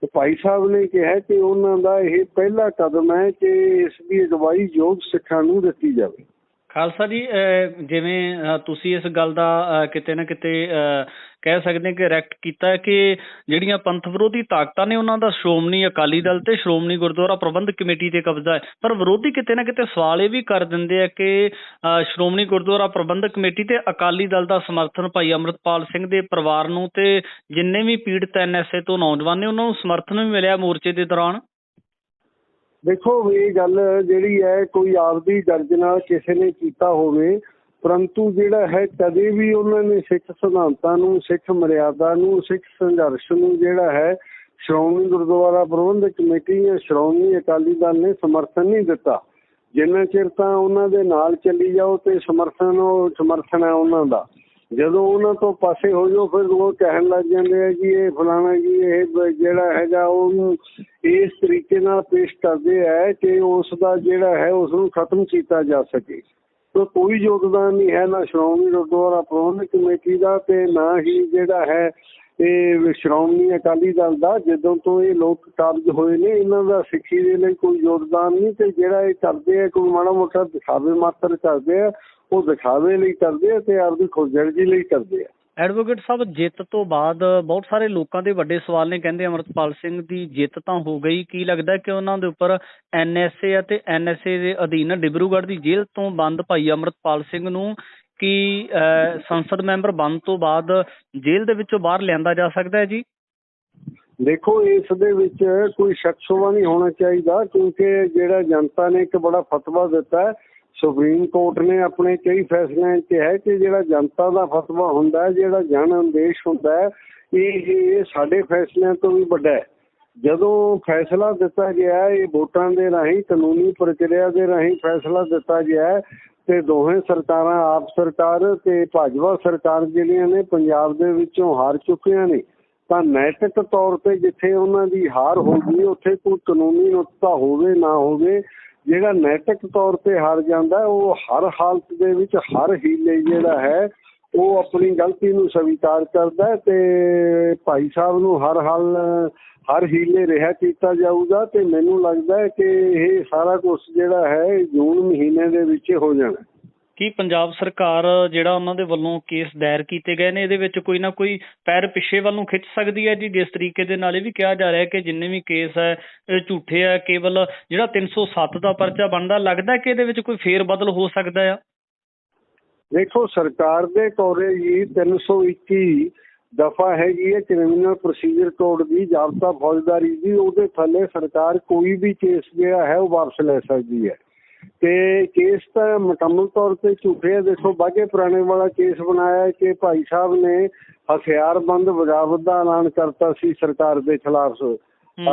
ਤੇ ਭਾਈ ਸਾਹਿਬ ਨੇ ਕਿਹਾ ਕਿ ਉਹਨਾਂ ਦਾ ਇਹ ਪਹਿਲਾ ਕਦਮ ਹੈ ਕਿ ਇਸ ਦੀ ਅਗਵਾਈ ਯੋਗ ਸਿੱਖਾਂ ਨੂੰ ਦਿੱਤੀ ਜਾਵੇ। ਖਾਲਸਾ ਜੀ ਜਿਵੇਂ ਤੁਸੀਂ ਇਸ ਗੱਲ ਦਾ ਕਿਤੇ ਨਾ ਕਿਤੇ ਕਹਿ ਸਕਦੇ ਕਿ ਰੈਕਟ ਕੀਤਾ ਕਿ ਜਿਹੜੀਆਂ ਪੰਥ ਵਿਰੋਧੀ ਤਾਕਤਾਂ ਨੇ ਉਹਨਾਂ ਦਾ ਸ਼੍ਰੋਮਣੀ ਅਕਾਲੀ ਦਲ ਤੇ ਸ਼੍ਰੋਮਣੀ ਗੁਰਦੁਆਰਾ ਪ੍ਰਬੰਧਕ ਕਮੇਟੀ ਤੇ ਕਬਜ਼ਾ ਹੈ। ਪਰ ਵਿਰੋਧੀ ਕਿਤੇ ਨਾ ਕਿਤੇ ਸਵਾਲ ਇਹ ਵੀ ਕਰ ਦਿੰਦੇ ਆ ਕਿ ਸ਼੍ਰੋਮਣੀ ਗੁਰਦੁਆਰਾ ਪ੍ਰਬੰਧਕ ਕਮੇਟੀ ਤੇ ਅਕਾਲੀ ਦਲ ਦਾ ਸਮਰਥਨ ਭਾਈ ਅਮਰਤਪਾਲ ਸਿੰਘ ਦੇ ਪਰਿਵਾਰ ਨੂੰ ਤੇ ਜਿੰਨੇ ਵੀ ਪੀੜਤ ਐਨਐਸਏ ਤੋਂ ਨੌਜਵਾਨ ਨੇ ਉਹਨਾਂ ਨੂੰ ਸਮਰਥਨ ਵੀ ਮਿਲਿਆ ਮੋਰਚੇ ਦੇ ਦੌਰਾਨ। ਦੇਖੋ, ਇਹ ਗੱਲ ਜਿਹੜੀ ਹੈ, ਕੋਈ ਆਪਦੀ ਗਰਜ ਨਾਲ ਕਿਸੇ ਨੇ ਕੀਤਾ ਹੋਵੇ, ਪਰੰਤੂ ਜਿਹੜਾ ਹੈ, ਕਦੇ ਵੀ ਉਹਨਾਂ ਨੇ ਸਿੱਖ ਸਿਧਾਂਤਾਂ ਨੂੰ, ਸਿੱਖ ਮਰਿਆਦਾ ਨੂੰ, ਸਿੱਖ ਸੰਘਰਸ਼ ਨੂੰ ਜਿਹੜਾ ਹੈ, ਸ਼੍ਰੋਮਣੀ ਗੁਰਦੁਆਰਾ ਪ੍ਰਬੰਧਕ ਕਮੇਟੀ ਜਾਂ ਸ਼੍ਰੋਮਣੀ ਅਕਾਲੀ ਦਲ ਨੇ ਸਮਰਥਨ ਨਹੀਂ ਦਿੱਤਾ। ਜਿੰਨਾ ਚਿਰ ਤਾਂ ਉਹਨਾਂ ਦੇ ਨਾਲ ਚੱਲੀ ਜਾਓ ਤੇ ਸਮਰਥਨ ਉਹ ਸਮਰਥਨ ਹੈ ਉਹਨਾਂ ਦਾ। ਜਦੋਂ ਉਹਨਾਂ ਤੋਂ ਪਾਸੇ ਹੋ ਜਾਓ, ਫਿਰ ਉਹ ਕਹਿਣ ਲੱਗ ਜਾਂਦੇ ਆ ਕਿ ਇਹ ਫਲਾਣਾ ਜੀ, ਇਹ ਜਿਹੜਾ ਹੈਗਾ, ਉਹਨੂੰ ਇਸ ਤਰੀਕੇ ਨਾਲ ਪੇਸ਼ ਕਰਦੇ ਹੈ ਕਿ ਉਸ ਦਾ ਜਿਹੜਾ ਹੈ ਉਸ ਨੂੰ ਖਤਮ ਕੀਤਾ ਜਾ ਸਕੇ। ਤੋ ਕੋਈ ਯੋਗਦਾਨ ਨਹੀਂ ਹੈ, ਨਾ ਸ਼੍ਰੋਮਣੀ ਗੁਰਦੁਆਰਾ ਪ੍ਰਬੰਧਕ ਕਮੇਟੀ ਦਾ ਤੇ ਨਾ ਹੀ ਜਿਹੜਾ ਹੈ, ਇਹ ਸ਼੍ਰੋਮਣੀ ਅਕਾਲੀ ਦਲ ਦਾ, ਜਦੋਂ ਤੋਂ ਇਹ ਲੋਕ ਕਾਬਜ ਹੋਏ ਨੇ, ਇਹਨਾਂ ਦਾ ਸਿੱਖੀ ਦੇ ਲਈ ਕੋਈ ਯੋਗਦਾਨ ਨਹੀਂ ਤੇ ਜਿਹੜਾ ਇਹ ਕਰਦੇ ਆ, ਕੋਈ ਮਾੜਾ ਮੋਟਾ ਦਿਖਾਵੇ ਮਾਤਰ ਕਰਦੇ ਆ, ਉਹ ਦਿਖਾਵੇ ਲਈ ਕਰਦੇ ਆ ਤੇ ਆਪਦੀ ਖੁਦਗਰਜੀ ਲਈ ਕਰਦੇ ਆ। ਐਡਵੋਕੇਟ ਸਾਹਿਬ, ਜਿੱਤ ਤੋਂ ਬਾਅਦ ਬਹੁਤ ਸਾਰੇ ਲੋਕਾਂ ਦੇ ਵੱਡੇ ਸਵਾਲ ਨੇ, ਕਹਿੰਦੇ ਅਮਰਤਪਾਲ ਸਿੰਘ ਦੀ ਜਿੱਤ ਤਾਂ ਹੋ ਗਈ। ਕੀ ਲੱਗਦਾ ਕਿ ਉਹਨਾਂ ਦੇ ਉੱਪਰ ਐਨਐਸਏ ਅਤੇ ਐਨਐਸਏ ਦੇ ਅਧੀਨ ਡਿਬਰੂਗੜ੍ਹ ਦੀ ਜੇਲ੍ਹ ਤੋਂ ਬੰਦ ਭਾਈ ਅਮਰਤਪਾਲ ਸਿੰਘ ਨੂੰ ਕੀ ਸੰਸਦ ਮੈਂਬਰ ਬਣਨ ਤੋਂ ਬਾਅਦ ਜੇਲ੍ਹ ਦੇ ਵਿੱਚੋਂ ਬਾਹਰ ਲਿਆਂਦਾ ਜਾ ਸਕਦਾ ਹੈ ਜੀ? ਦੇਖੋ, ਇਸ ਦੇ ਵਿੱਚ ਕੋਈ ਸ਼ੱਕ ਸ਼ੁਬਾ ਨਹੀਂ ਹੋਣਾ ਚਾਹੀਦਾ ਕਿਉਂਕਿ ਜਿਹੜਾ ਜਨਤਾ ਨੇ ਇੱਕ ਬੜਾ ਫਤਵਾ ਦਿੱਤਾ ਹੈ। ਸੁਪਰੀਮ ਕੋਰਟ ਨੇ ਆਪਣੇ ਕਈ ਫੈਸਲਿਆਂ 'ਚ ਕਿਹਾ ਕਿ ਜਿਹੜਾ ਜਨਤਾ ਦਾ ਫਤਵਾ ਹੁੰਦਾ ਜਿਹੜਾ ਜਨ ਆਦੇਸ਼ ਹੁੰਦਾ ਇਹ ਇਹ ਸਾਡੇ ਫੈਸਲਿਆਂ ਤੋਂ ਵੀ ਵੱਡਾ ਹੈ। ਜਦੋਂ ਫੈਸਲਾ ਦਿੱਤਾ ਗਿਆ ਇਹ ਵੋਟਾਂ ਦੇ ਰਾਹੀਂ, ਕਾਨੂੰਨੀ ਪ੍ਰਕਿਰਿਆ ਦੇ ਰਾਹੀਂ ਫੈਸਲਾ ਦਿੱਤਾ ਗਿਆ ਤੇ ਦੋਹੇ ਸਰਕਾਰਾਂ, ਆਪ ਸਰਕਾਰ ਤੇ ਭਾਜਪਾ ਸਰਕਾਰ ਜਿਹੜੀਆਂ ਨੇ, ਪੰਜਾਬ ਦੇ ਵਿੱਚੋਂ ਹਾਰ ਚੁੱਕੀਆਂ ਨੇ, ਤਾਂ ਨੈਤਿਕ ਤੌਰ ਤੇ ਜਿੱਥੇ ਉਹਨਾਂ ਦੀ ਹਾਰ ਹੋ ਗਈ, ਉੱਥੇ ਕੋਈ ਕਾਨੂੰਨੀ ਨੁਕਤਾ ਹੋਵੇ ਨਾ ਹੋਵੇ ਜਿਹੜਾ ਨੈਤਿਕ ਤੌਰ ਤੇ ਹਾਰ ਜਾਂਦਾ, ਉਹ ਹਰ ਹਾਲਤ ਦੇ ਵਿੱਚ ਹਰ ਹੀਲੇ ਜਿਹੜਾ ਹੈ, ਉਹ ਆਪਣੀ ਗਲਤੀ ਨੂੰ ਸਵੀਕਾਰ ਕਰਦਾ ਹੈ ਤੇ ਭਾਈ ਸਾਹਿਬ ਨੂੰ ਹਰ ਹਾਲ, ਹਰ ਹੀਲੇ ਰਿਹਾ ਕੀਤਾ ਜਾਊਗਾ ਤੇ ਮੈਨੂੰ ਲੱਗਦਾ ਹੈ ਕਿ ਇਹ ਸਾਰਾ ਕੁਝ ਜਿਹੜਾ ਹੈ ਜੂਨ ਮਹੀਨੇ ਦੇ ਵਿੱਚ ਹੋ ਜਾਣਾ। ਕੀ ਪੰਜਾਬ ਸਰਕਾਰ ਜਿਹੜਾ ਉਹਨਾਂ ਦੇ ਵੱਲੋਂ ਕੇਸ ਦਾਇਰ ਕੀਤੇ ਗਏ ਨੇ, ਇਹਦੇ ਵਿੱਚ ਕੋਈ ਨਾ ਕੋਈ ਪੈਰ ਪਿੱਛੇ ਵੱਲ ਨੂੰ ਖਿੱਚ ਸਕਦੀ ਹੈ ਜੀ। ਜਿਸ ਤਰੀਕੇ ਦੇ ਨਾਲ ਇਹ ਵੀ ਕਿਹਾ ਜਾ ਰਿਹਾ ਹੈ ਕਿ ਜਿੰਨੇ ਵੀ ਕੇਸ ਹੈ, ਇਹ ਝੂਠੇ ਹੈ, ਕੇਵਲ ਜਿਹੜਾ 307 ਦਾ ਪਰਚਾ ਬਣਦਾ, ਲੱਗਦਾ ਕਿ ਇਹਦੇ ਵਿੱਚ ਕੋਈ ਫੇਰ ਬਦਲ ਹੋ ਸਕਦਾ ਆ? ਦੇਖੋ, ਸਰਕਾਰ ਦੇ ਕੋਰੇ ਜੀ 321 ਦਫਾ ਹੈਗੀ ਹੈ, ਕ੍ਰਿਮੀਨਲ ਪ੍ਰੋਸੀਜਰ ਕੋਡ ਦੀ ਜ਼ਾਬਤਾ ਫੌਜਦਾਰੀ ਦੀ, ਉਹਦੇ ਥੱਲੇ ਸਰਕਾਰ ਕੋਈ ਵੀ ਕੇਸ ਜਿਹੜਾ ਹੈ, ਉਹ ਵਾਪਸ ਲੈ ਸਕਦੀ ਹੈ। ਤੇ ਕੇਸ ਤਾਂ ਮੁਕੰਮਲ ਤੌਰ ਤੇ ਝੂਠੇ ਹੈ ਦੇਖੋ ਬਾਗੇ ਪੁਰਾਣੇ ਵਾਲਾ ਕੇਸ ਬਣਾਇਆ ਕਿ ਭਾਈ ਸਾਹਿਬ ਨੇ ਹਥਿਆਰਬੰਦ ਬਗਾਵਤ ਦਾ ਐਲਾਨ ਕਰਤਾ ਸੀ ਸਰਕਾਰ ਦੇ ਖਿਲਾਫ।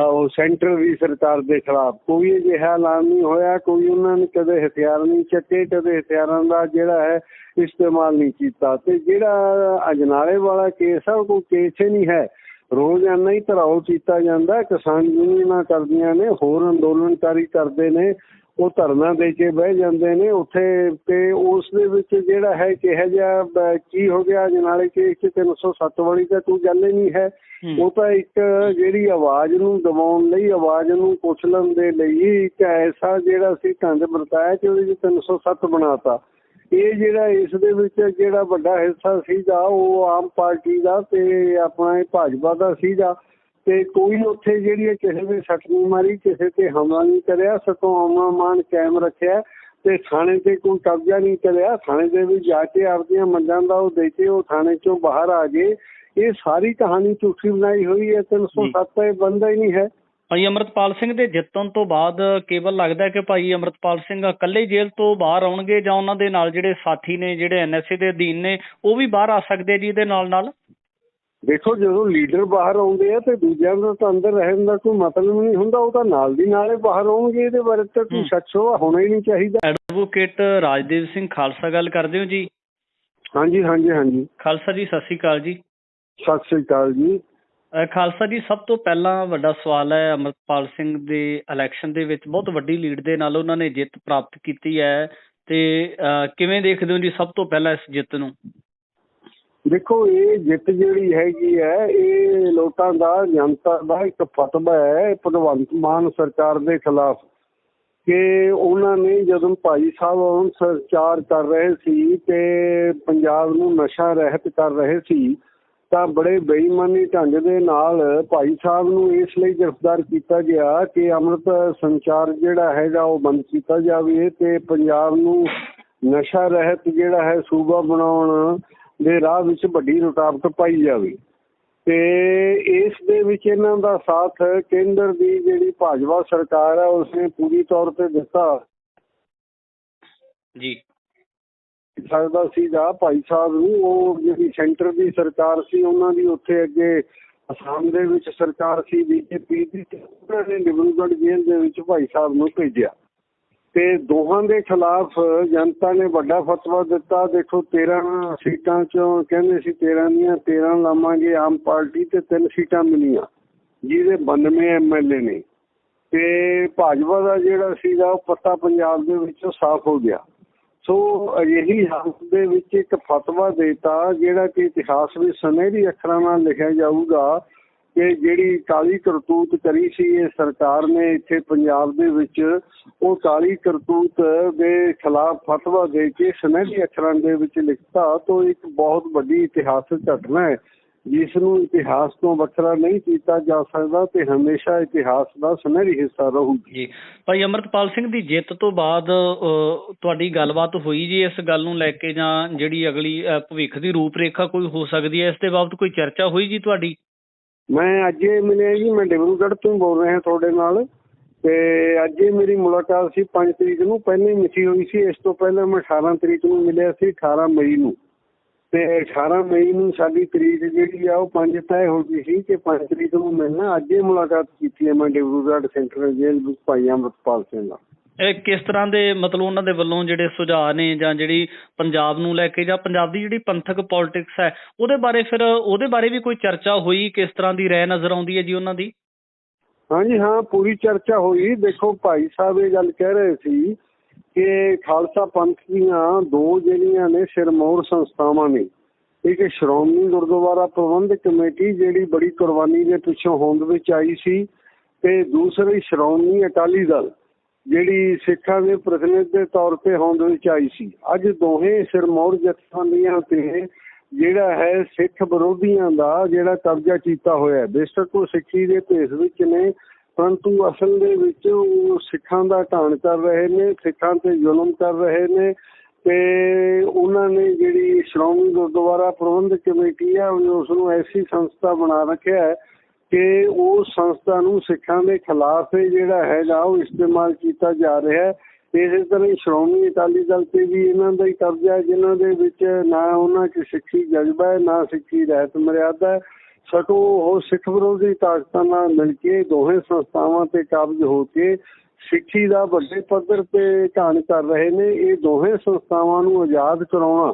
ਉਹ ਸੈਂਟਰ ਦੀ ਸਰਕਾਰ ਦੇ ਖਿਲਾਫ। ਕੋਈ ਅਜਿਹਾ ਐਲਾਨ ਨਹੀਂ ਹੋਇਆ ਕੋਈ ਉਹਨਾਂ ਨੇ ਕਦੇ ਹਥਿਆਰ ਨਹੀਂ ਚੱਕੇ ਕਦੇ ਹਥਿਆਰਾਂ ਦਾ ਜਿਹੜਾ ਹੈ ਇਸਤੇਮਾਲ ਨਹੀਂ ਕੀਤਾ। ਤੇ ਜਿਹੜਾ ਅਜਨਾਲੇ ਵਾਲਾ ਕੇਸ ਆ ਉਹ ਕੋਈ ਕੇਸ ਹੀ ਨਹੀਂ ਹੈ। ਰੋਜ਼ਾਨਾ ਹੀ ਧਰਾਓ ਕੀਤਾ ਜਾਂਦਾ ਕਿਸਾਨ ਯੂਨੀਅਨਾਂ ਕਰਦੀਆਂ ਨੇ ਹੋਰ ਅੰਦੋਲਨਕਾਰੀ ਕਰਦੇ ਨੇ। ਉਹ ਧਰਨਾ ਦੇ ਕੇ ਬਹਿ ਜਾਂਦੇ ਨੇ ਉੱਥੇ ਤੇ ਉਸ ਦੇ ਵਿੱਚ ਜਿਹੜਾ ਹੈ ਕਿਹੋ ਬ- ਕੀ ਹੋ ਗਿਆ ਅਜਨਾਲੇ ਕੇਸ ਚ 307 ਵਾਲੀ ਤਾਂ ਕੋਈ ਗੱਲ ਹੀ ਨਹੀਂ ਹੈ। ਉਹ ਤਾਂ ਇੱਕ ਜਿਹੜੀ ਆਵਾਜ਼ ਨੂੰ ਦਬਾਉਣ ਲਈ ਆਵਾਜ਼ ਨੂੰ ਕੁਚਲਣ ਦੇ ਲਈ ਇੱਕ ਐਸਾ ਜਿਹੜਾ ਸੀ ਢੰਗ ਵਰਤਾਇਆ ਕਿ ਉਹਦੇ ਵਿੱਚ 307 ਬਣਾਤਾ। ਇਹ ਜਿਹੜਾ ਇਸ ਦੇ ਵਿੱਚ ਜਿਹੜਾ ਵੱਡਾ ਹਿੱਸਾ ਸੀਗਾ ਉਹ ਆਮ ਪਾਰਟੀ ਦਾ ਤੇ ਆਪਣਾ ਇਹ ਭਾਜਪਾ ਦਾ ਸੀਗਾ। ਤੇ ਕੋਈ ਉੱਥੇ ਜਿਹੜੀ ਕਿਸੇ ਨੇ ਸੱਟ ਨਹੀਂ ਮਾਰੀ ਕਿਸੇ ਤੇ ਹਮਲਾ ਨਹੀਂ ਕਰਿਆ ਸਗੋਂ ਅਮਨ ਮਾਨ ਕਾਇਮ ਰੱਖਿਆ ਤੇ ਥਾਣੇ ਤੇ ਕੋਈ ਕਬਜ਼ਾ ਨਹੀਂ ਕਰਿਆ। ਥਾਣੇ ਦੇ ਵਿੱਚ ਜਾ ਕੇ ਆਪਦੀਆਂ ਮੰਗਾਂ ਦਾ ਉਹ ਦੇ ਕੇ ਉਹ ਥਾਣੇ ਚੋਂ ਬਾਹਰ ਆ ਗਏ। ਇਹ ਸਾਰੀ ਕਹਾਣੀ ਝੂਠੀ ਬਣਾਈ ਹੋਈ ਹੈ 307 ਇਹ ਬੰਦਾ ਹੀ ਨਹੀਂ ਹੈ। ਭਾਈ ਅਮਰਤਪਾਲ ਸਿੰਘ ਦੇ ਜਿੱਤਣ ਤੋਂ ਬਾਅਦ ਕੇਵਲ ਲੱਗਦਾ ਹੈ ਕਿ ਭਾਈ ਅਮਰਤਪਾਲ ਸਿੰਘ ਇਕੱਲੇ ਜੇਲ੍ਹ ਤੋਂ ਬਾਹਰ ਆਉਣਗੇ ਜਾਂ ਉਹਨਾਂ ਦੇ ਨਾਲ ਜਿਹੜੇ ਸਾਥੀ ਨੇ ਜਿਹੜੇ ਐਨਐਸਏ ਦੇ ਅਧੀਨ ਨੇ ਉਹ ਵੀ ਬਾਹਰ ਆ ਸਕਦੇ ਜੀ ਇਹਦੇ ਨਾਲ ਨਾਲ ਦੇਖੋ ਜਦੋਂ ਲੀਡਰ ਬਾਹਰ ਆਉਂਦੇ ਆ ਤੇ ਦੂਜਿਆਂ ਦਾ ਤਾਂ ਅੰਦਰ ਰਹਿਣ ਦਾ ਕੋਈ ਮਤਲਬ ਨਹੀਂ ਹੁੰਦਾ ਉਹ ਤਾਂ ਨਾਲ ਦੀ ਨਾਲੇ ਬਾਹਰ ਆਉਣਗੇ ਇਹਦੇ ਬਾਰੇ ਤਾਂ ਕੋਈ। ਸ਼ੱਕ ਸ਼ੋਭਾ ਹੋਣਾ ਹੀ ਨਹੀਂ ਚਾਹੀਦਾ। ਐਡਵੋਕੇਟ ਰਾਜਦੇਵ ਸਿੰਘ ਖਾਲਸਾ ਗੱਲ ਕਰਦੇ ਹੋ ਜੀ? ਹਾਂਜੀ ਹਾਂਜੀ ਹਾਂਜੀ। ਖਾਲਸਾ ਜੀ ਸਤਿ ਸ਼੍ਰੀ ਅਕਾਲ ਜੀ। ਸਤਿ ਸ੍ਰੀ ਅਕਾਲ ਜੀ। ਖਾਲਸਾ ਜੀ ਸਭ ਤੋਂ ਪਹਿਲਾਂ ਵੱਡਾ ਸਵਾਲ ਹੈ ਅਮਰਪਾਲ ਸਿੰਘ ਦੇ ਇਲੈਕਸ਼ਨ ਦੇ ਵਿੱਚ ਬਹੁਤ ਵੱਡੀ ਲੀਡ ਦੇ ਨਾਲ ਉਹਨਾਂ ਨੇ ਜਿੱਤ ਪ੍ਰਾਪਤ ਕੀਤੀ ਹੈ। ਤੇ ਕਿਵੇਂ ਦੇਖਦੇ ਹੋ ਜੀ ਸਭ ਤੋਂ ਪਹਿਲਾਂ ਇਸ ਜਿੱਤ ਨੂੰ? ਦੇਖੋ, ਇਹ ਜਿੱਤ ਜਿਹੜੀ ਹੈਗੀ ਹੈ, ਇਹ ਲੋਕਾਂ ਦਾ, ਜਨਤਾ ਦਾ ਇੱਕ ਫਤਵਾ ਹੈ ਭਗਵੰਤ ਮਾਨ ਸਰਕਾਰ ਦੇ ਖਿਲਾਫ ਕਿ ਉਹਨਾਂ ਨੇ ਜਦੋਂ ਭਾਈ ਸਾਹਿਬ ਹੁਣ ਕਰ ਰਹੇ ਸੀ ਤੇ ਪੰਜਾਬ ਨੂੰ ਨਸ਼ਾ ਰਹਿਤ ਕਰ ਰਹੇ ਸੀ, ਤਾਂ ਬੜੇ ਬੇਈਮਾਨੀ ਢੰਗ ਦੇ ਨਾਲ ਭਾਈ ਸਾਹਿਬ ਨੂੰ ਇਸ ਲਈ ਗ੍ਰਿਫਤਾਰ ਕੀਤਾ ਗਿਆ ਕਿ ਅੰਮ੍ਰਿਤ ਸੰਚਾਰ ਜਿਹੜਾ ਹੈਗਾ ਉਹ ਬੰਦ ਕੀਤਾ ਜਾਵੇ ਤੇ ਪੰਜਾਬ ਨੂੰ ਨਸ਼ਾ ਰਹਿਤ ਜਿਹੜਾ ਹੈ ਸੂਬਾ ਬਣਾਉਣ ਦੇ ਰਾਹ ਵਿੱਚ ਵੱਡੀ ਰੁਕਾਵਟ ਪਾਈ ਜਾਵੇ। ਤੇ ਇਸ ਦੇ ਵਿੱਚ ਇਹਨਾਂ ਦਾ ਸਾਥ ਕੇਂਦਰ ਦੀ ਜਿਹੜੀ ਭਾਜਪਾ ਸਰਕਾਰ ਹੈ ਉਸਨੇ ਪੂਰੀ ਤੌਰ ਤੇ ਦਿੱਤਾ। ਜੀ। ਸਕਦਾ ਸੀਗਾ ਭਾਈ ਸਾਹਿਬ ਨੂੰ ਉਹ ਜਿਹੜੀ ਸੈਂਟਰ ਦੀ ਸਰਕਾਰ ਸੀ ਉਹਨਾਂ ਦੀ ਉੱਥੇ ਅੱਗੇ ਅਸਾਮ ਦੇ ਵਿੱਚ ਸਰਕਾਰ ਸੀ ਬੀਜੇਪੀ ਦੀ ਤੇ ਉਹਨਾਂ ਨੇ ਡਿਬਰੂਗੜ੍ਹ ਜੇਲ੍ਹ ਦੇ ਵਿੱਚ ਭਾਈ ਸਾਹਿਬ ਨੂੰ ਭੇਜਿਆ। ਤੇ ਦੋਹਾਂ ਦੇ ਖਿਲਾਫ ਜਨਤਾ ਨੇ ਵੱਡਾ ਫਤਵਾ ਦਿੱਤਾ। ਦੇਖੋ 13 ਸੀਟਾਂ ਚੋਂ ਕਹਿੰਦੇ ਸੀ 13 ਦੀਆਂ 13 ਲਾਵਾਂਗੇ ਆਮ ਪਾਰਟੀ ਤੇ ਤਿੰਨ ਸੀਟਾਂ ਮਿਲੀਆਂ। ਜਿਹਦੇ 92 ਐਮਐਲਏ ਨੇ। ਤੇ ਭਾਜਪਾ ਦਾ ਜਿਹੜਾ ਸੀਗਾ, ਉਹ ਪੱਤਾ ਪੰਜਾਬ ਦੇ ਵਿੱਚੋਂ ਸਾਫ਼ ਹੋ ਗਿਆ। ਸੋ ਅਜਿਹੀ ਹਾਲਤ ਦੇ ਵਿੱਚ ਇੱਕ ਫਤਵਾ ਦੇਤਾ, ਜਿਹੜਾ ਕਿ ਇਤਿਹਾਸ ਵਿੱਚ ਸੁਨਹਿਰੀ ਅੱਖਰਾਂ ਨਾਲ ਲਿਖਿਆ ਜਾਊਗਾ। ਕਿ ਜਿਹੜੀ ਕਾਲੀ ਕਰਤੂਤ ਕਰੀ ਸੀ ਇਹ ਸਰਕਾਰ ਨੇ ਇੱਥੇ ਪੰਜਾਬ ਦੇ ਵਿੱਚ ਉਹ ਕਾਲੀ ਕਰਤੂਤ ਦੇ ਖਿਲਾਫ ਫਤਵਾ ਦੇ ਕੇ ਸੁਨਹਿਰੀ ਅੱਖਰਾਂ ਦੇ ਵਿੱਚ ਲਿਖਤਾ ਤੋਂ ਇੱਕ ਬਹੁਤ ਵੱਡੀ ਇਤਿਹਾਸਕ ਘਟਨਾ ਹੈ ਜਿਸ ਨੂੰ ਇਤਿਹਾਸ ਤੋਂ ਵੱਖਰਾ ਨਹੀਂ ਕੀਤਾ ਜਾ ਸਕਦਾ ਤੇ ਹਮੇਸ਼ਾ ਇਤਿਹਾਸ ਦਾ ਸੁਨਹਿਰੀ ਹਿੱਸਾ ਰਹੂਗੀ। ਜੀ ਭਾਈ ਅਮਰਤਪਾਲ ਸਿੰਘ ਦੀ ਜਿੱਤ ਤੋਂ ਬਾਅਦ ਅਹ, ਤੁਹਾਡੀ ਗੱਲਬਾਤ ਹੋਈ ਜੀ ਇਸ ਗੱਲ ਨੂੰ ਲੈ ਕੇ ਜਾਂ ਜਿਹੜੀ ਅਗਲੀ ਭਵਿੱਖ ਦੀ ਰੂਪਰੇਖਾ ਕੋਈ ਹੋ ਸਕਦੀ ਹੈ ਇਸ ਦੇ ਬਾਬਤ ਕੋਈ ਚਰਚਾ ਹੋਈ ਜੀ ਤੁਹਾਡੀ? ਮੈਂ ਅੱਜ ਇਹ ਮਿਲਿਆ ਜੀ, ਮੈਂ ਡਿਬਰੂਗੜ੍ਹ ਤੋਂ ਬੋਲ ਰਿਹਾ ਤੁਹਾਡੇ ਨਾਲ ਤੇ ਅੱਜ ਇਹ ਮੇਰੀ ਮੁਲਾਕਾਤ ਸੀ 5 ਤਰੀਕ ਨੂੰ, ਪਹਿਲਾਂ ਹੀ ਮਿੱਥੀ ਹੋਈ ਸੀ, ਇਸ ਤੋਂ ਪਹਿਲਾਂ ਮੈਂ 18 ਤਰੀਕ ਨੂੰ ਮਿਲਿਆ ਸੀ 18 ਮਈ ਨੂੰ। ਤੇ 18 ਮਈ ਨੂੰ ਸਾਡੀ ਤਰੀਕ ਜਿਹੜੀ ਆ, ਉਹ ਪੰਜ ਤੈਅ ਹੋ ਗਈ ਸੀ ਕਿ 5 ਤਰੀਕ ਨੂੰ ਮਿਲਣਾ ਅੱਜ ਇਹ ਮੁਲਾਕਾਤ ਕੀਤੀ ਹੈ ਮੈਂ ਡਿਬਰੂਗੜ੍ਹ ਸੈਂਟਰਲ ਜੇਲ੍ਹ ਵਿੱਚ ਭਾਈ ਅਮਰਪਾਲ ਸਿੰਘ ਨਾਲ। ਇਹ ਕਿਸ ਤਰ੍ਹਾਂ ਦੇ ਮਤਲਬ ਉਹਨਾਂ ਦੇ ਵੱਲੋਂ ਜਿਹੜੇ ਸੁਝਾਅ ਨੇ ਜਾਂ ਜਿਹੜੀ ਪੰਜਾਬ ਨੂੰ ਲੈ ਕੇ ਜਾਂ ਪੰਜਾਬ ਦੀ ਜਿਹੜੀ ਪੰਥਕ ਪੋਲਿਟਿਕਸ ਹੈ, ਉਹਦੇ ਬਾਰੇ ਫਿਰ ਉਹਦੇ ਬਾਰੇ ਵੀ ਕੋਈ ਚਰਚਾ ਹੋਈ? ਕਿਸ ਤਰ੍ਹਾਂ ਦੀ ਰਹਿ ਨਜ਼ਰ ਆਉਂਦੀ ਹੈ ਜੀ ਉਹਨਾਂ ਦੀ? ਹਾਂਜੀ, ਹਾਂ, ਪੂਰੀ ਚਰਚਾ ਹੋਈ। ਦੇਖੋ, ਭਾਈ ਸਾਹਿਬ ਇਹ ਗੱਲ ਕਹਿ ਰਹੇ ਸੀ ਕਿ ਖਾਲਸਾ ਪੰਥ ਦੀਆਂ ਦੋ ਜਿਹੜੀਆਂ ਨੇ ਸਿਰਮੌਰ ਸੰਸਥਾਵਾਂ ਨੇ, ਇੱਕ ਸ਼੍ਰੋਮਣੀ ਗੁਰਦੁਆਰਾ ਪ੍ਰਬੰਧਕ ਕਮੇਟੀ ਜਿਹੜੀ ਬੜੀ ਕੁਰਬਾਨੀ ਦੇ ਪਿੱਛੋਂ ਹੋਂਦ ਵਿੱਚ ਆਈ ਸੀ ਤੇ ਦੂਸਰੀ ਸ਼੍ਰੋਮਣੀ ਅਕਾਲੀ ਦਲ। ਜਿਹੜੀ ਸਿੱਖਾਂ ਦੇ ਪ੍ਰਤੀਨਿਧ ਦੇ ਤੌਰ ਤੇ ਹੋਂਦ ਵਿੱਚ ਆਈ ਸੀ। ਅੱਜ ਦੋਹੇ ਸਿਰਮੌਰ ਜਥੇਬੰਦੀਆਂ ਤੇ ਜਿਹੜਾ ਹੈ ਸਿੱਖ ਵਿਰੋਧੀਆਂ ਦਾ ਜਿਹੜਾ ਕਬਜ਼ਾ ਕੀਤਾ ਹੋਇਆ ਹੈ। ਬੇਸ਼ੱਕ ਉਹ ਸਿੱਖੀ ਦੇ ਭੇਸ ਵਿੱਚ ਨੇ, ਪਰੰਤੂ ਅਸਲ ਦੇ ਵਿੱਚ ਉਹ ਸਿੱਖਾਂ ਦਾ ਢਾਣ ਕਰ ਰਹੇ ਨੇ, ਸਿੱਖਾਂ ਤੇ ਜ਼ੁਲਮ ਕਰ ਰਹੇ ਨੇ ਤੇ ਉਹਨਾਂ ਨੇ ਜਿਹੜੀ ਸ਼੍ਰੋਮਣੀ ਗੁਰਦੁਆਰਾ ਪ੍ਰਬੰਧਕ ਕਮੇਟੀ ਹੈ ਉਸ ਨੂੰ ਐਸੀ ਸੰਸਥਾ ਬਣਾ ਰੱਖਿਆ ਹੈ ਕਿ ਉਸ ਸੰਸਥਾ ਨੂੰ ਸਿੱਖਾਂ ਦੇ ਖਿਲਾਫ ਜਿਹੜਾ ਹੈਗਾ ਉਹ ਇਸਤੇਮਾਲ ਕੀਤਾ ਜਾ ਰਿਹਾ ਹੈ। ਇਸੇ ਤਰ੍ਹਾਂ ਹੀ ਸ਼੍ਰੋਮਣੀ ਅਕਾਲੀ ਦਲ ਤੇ ਵੀ ਇਹਨਾਂ ਦਾ ਹੀ ਕਬਜ਼ਾ ਹੈ, ਜਿਨ੍ਹਾਂ ਦੇ ਵਿੱਚ ਨਾ ਉਹਨਾਂ 'ਚ ਸਿੱਖੀ ਜਜ਼ਬਾ ਹੈ, ਨਾ ਸਿੱਖੀ ਰਹਿਤ ਮਰਿਆਦਾ ਹੈ। ਸਗੋਂ ਉਹ ਸਿੱਖ ਵਿਰੋਧੀ ਤਾਕਤਾਂ ਨਾਲ ਮਿਲ ਕੇ ਦੋਹੇ ਸੰਸਥਾਵਾਂ ਤੇ ਕਾਬਜ ਹੋ ਕੇ ਸਿੱਖੀ ਦਾ ਵੱਡੇ ਪੱਧਰ ਤੇ ਢਾਣ ਕਰ ਰਹੇ ਨੇ। ਇਹ ਦੋਹੇ ਸੰਸਥਾਵਾਂ ਨੂੰ ਆਜ਼ਾਦ ਕਰਾਉਣਾ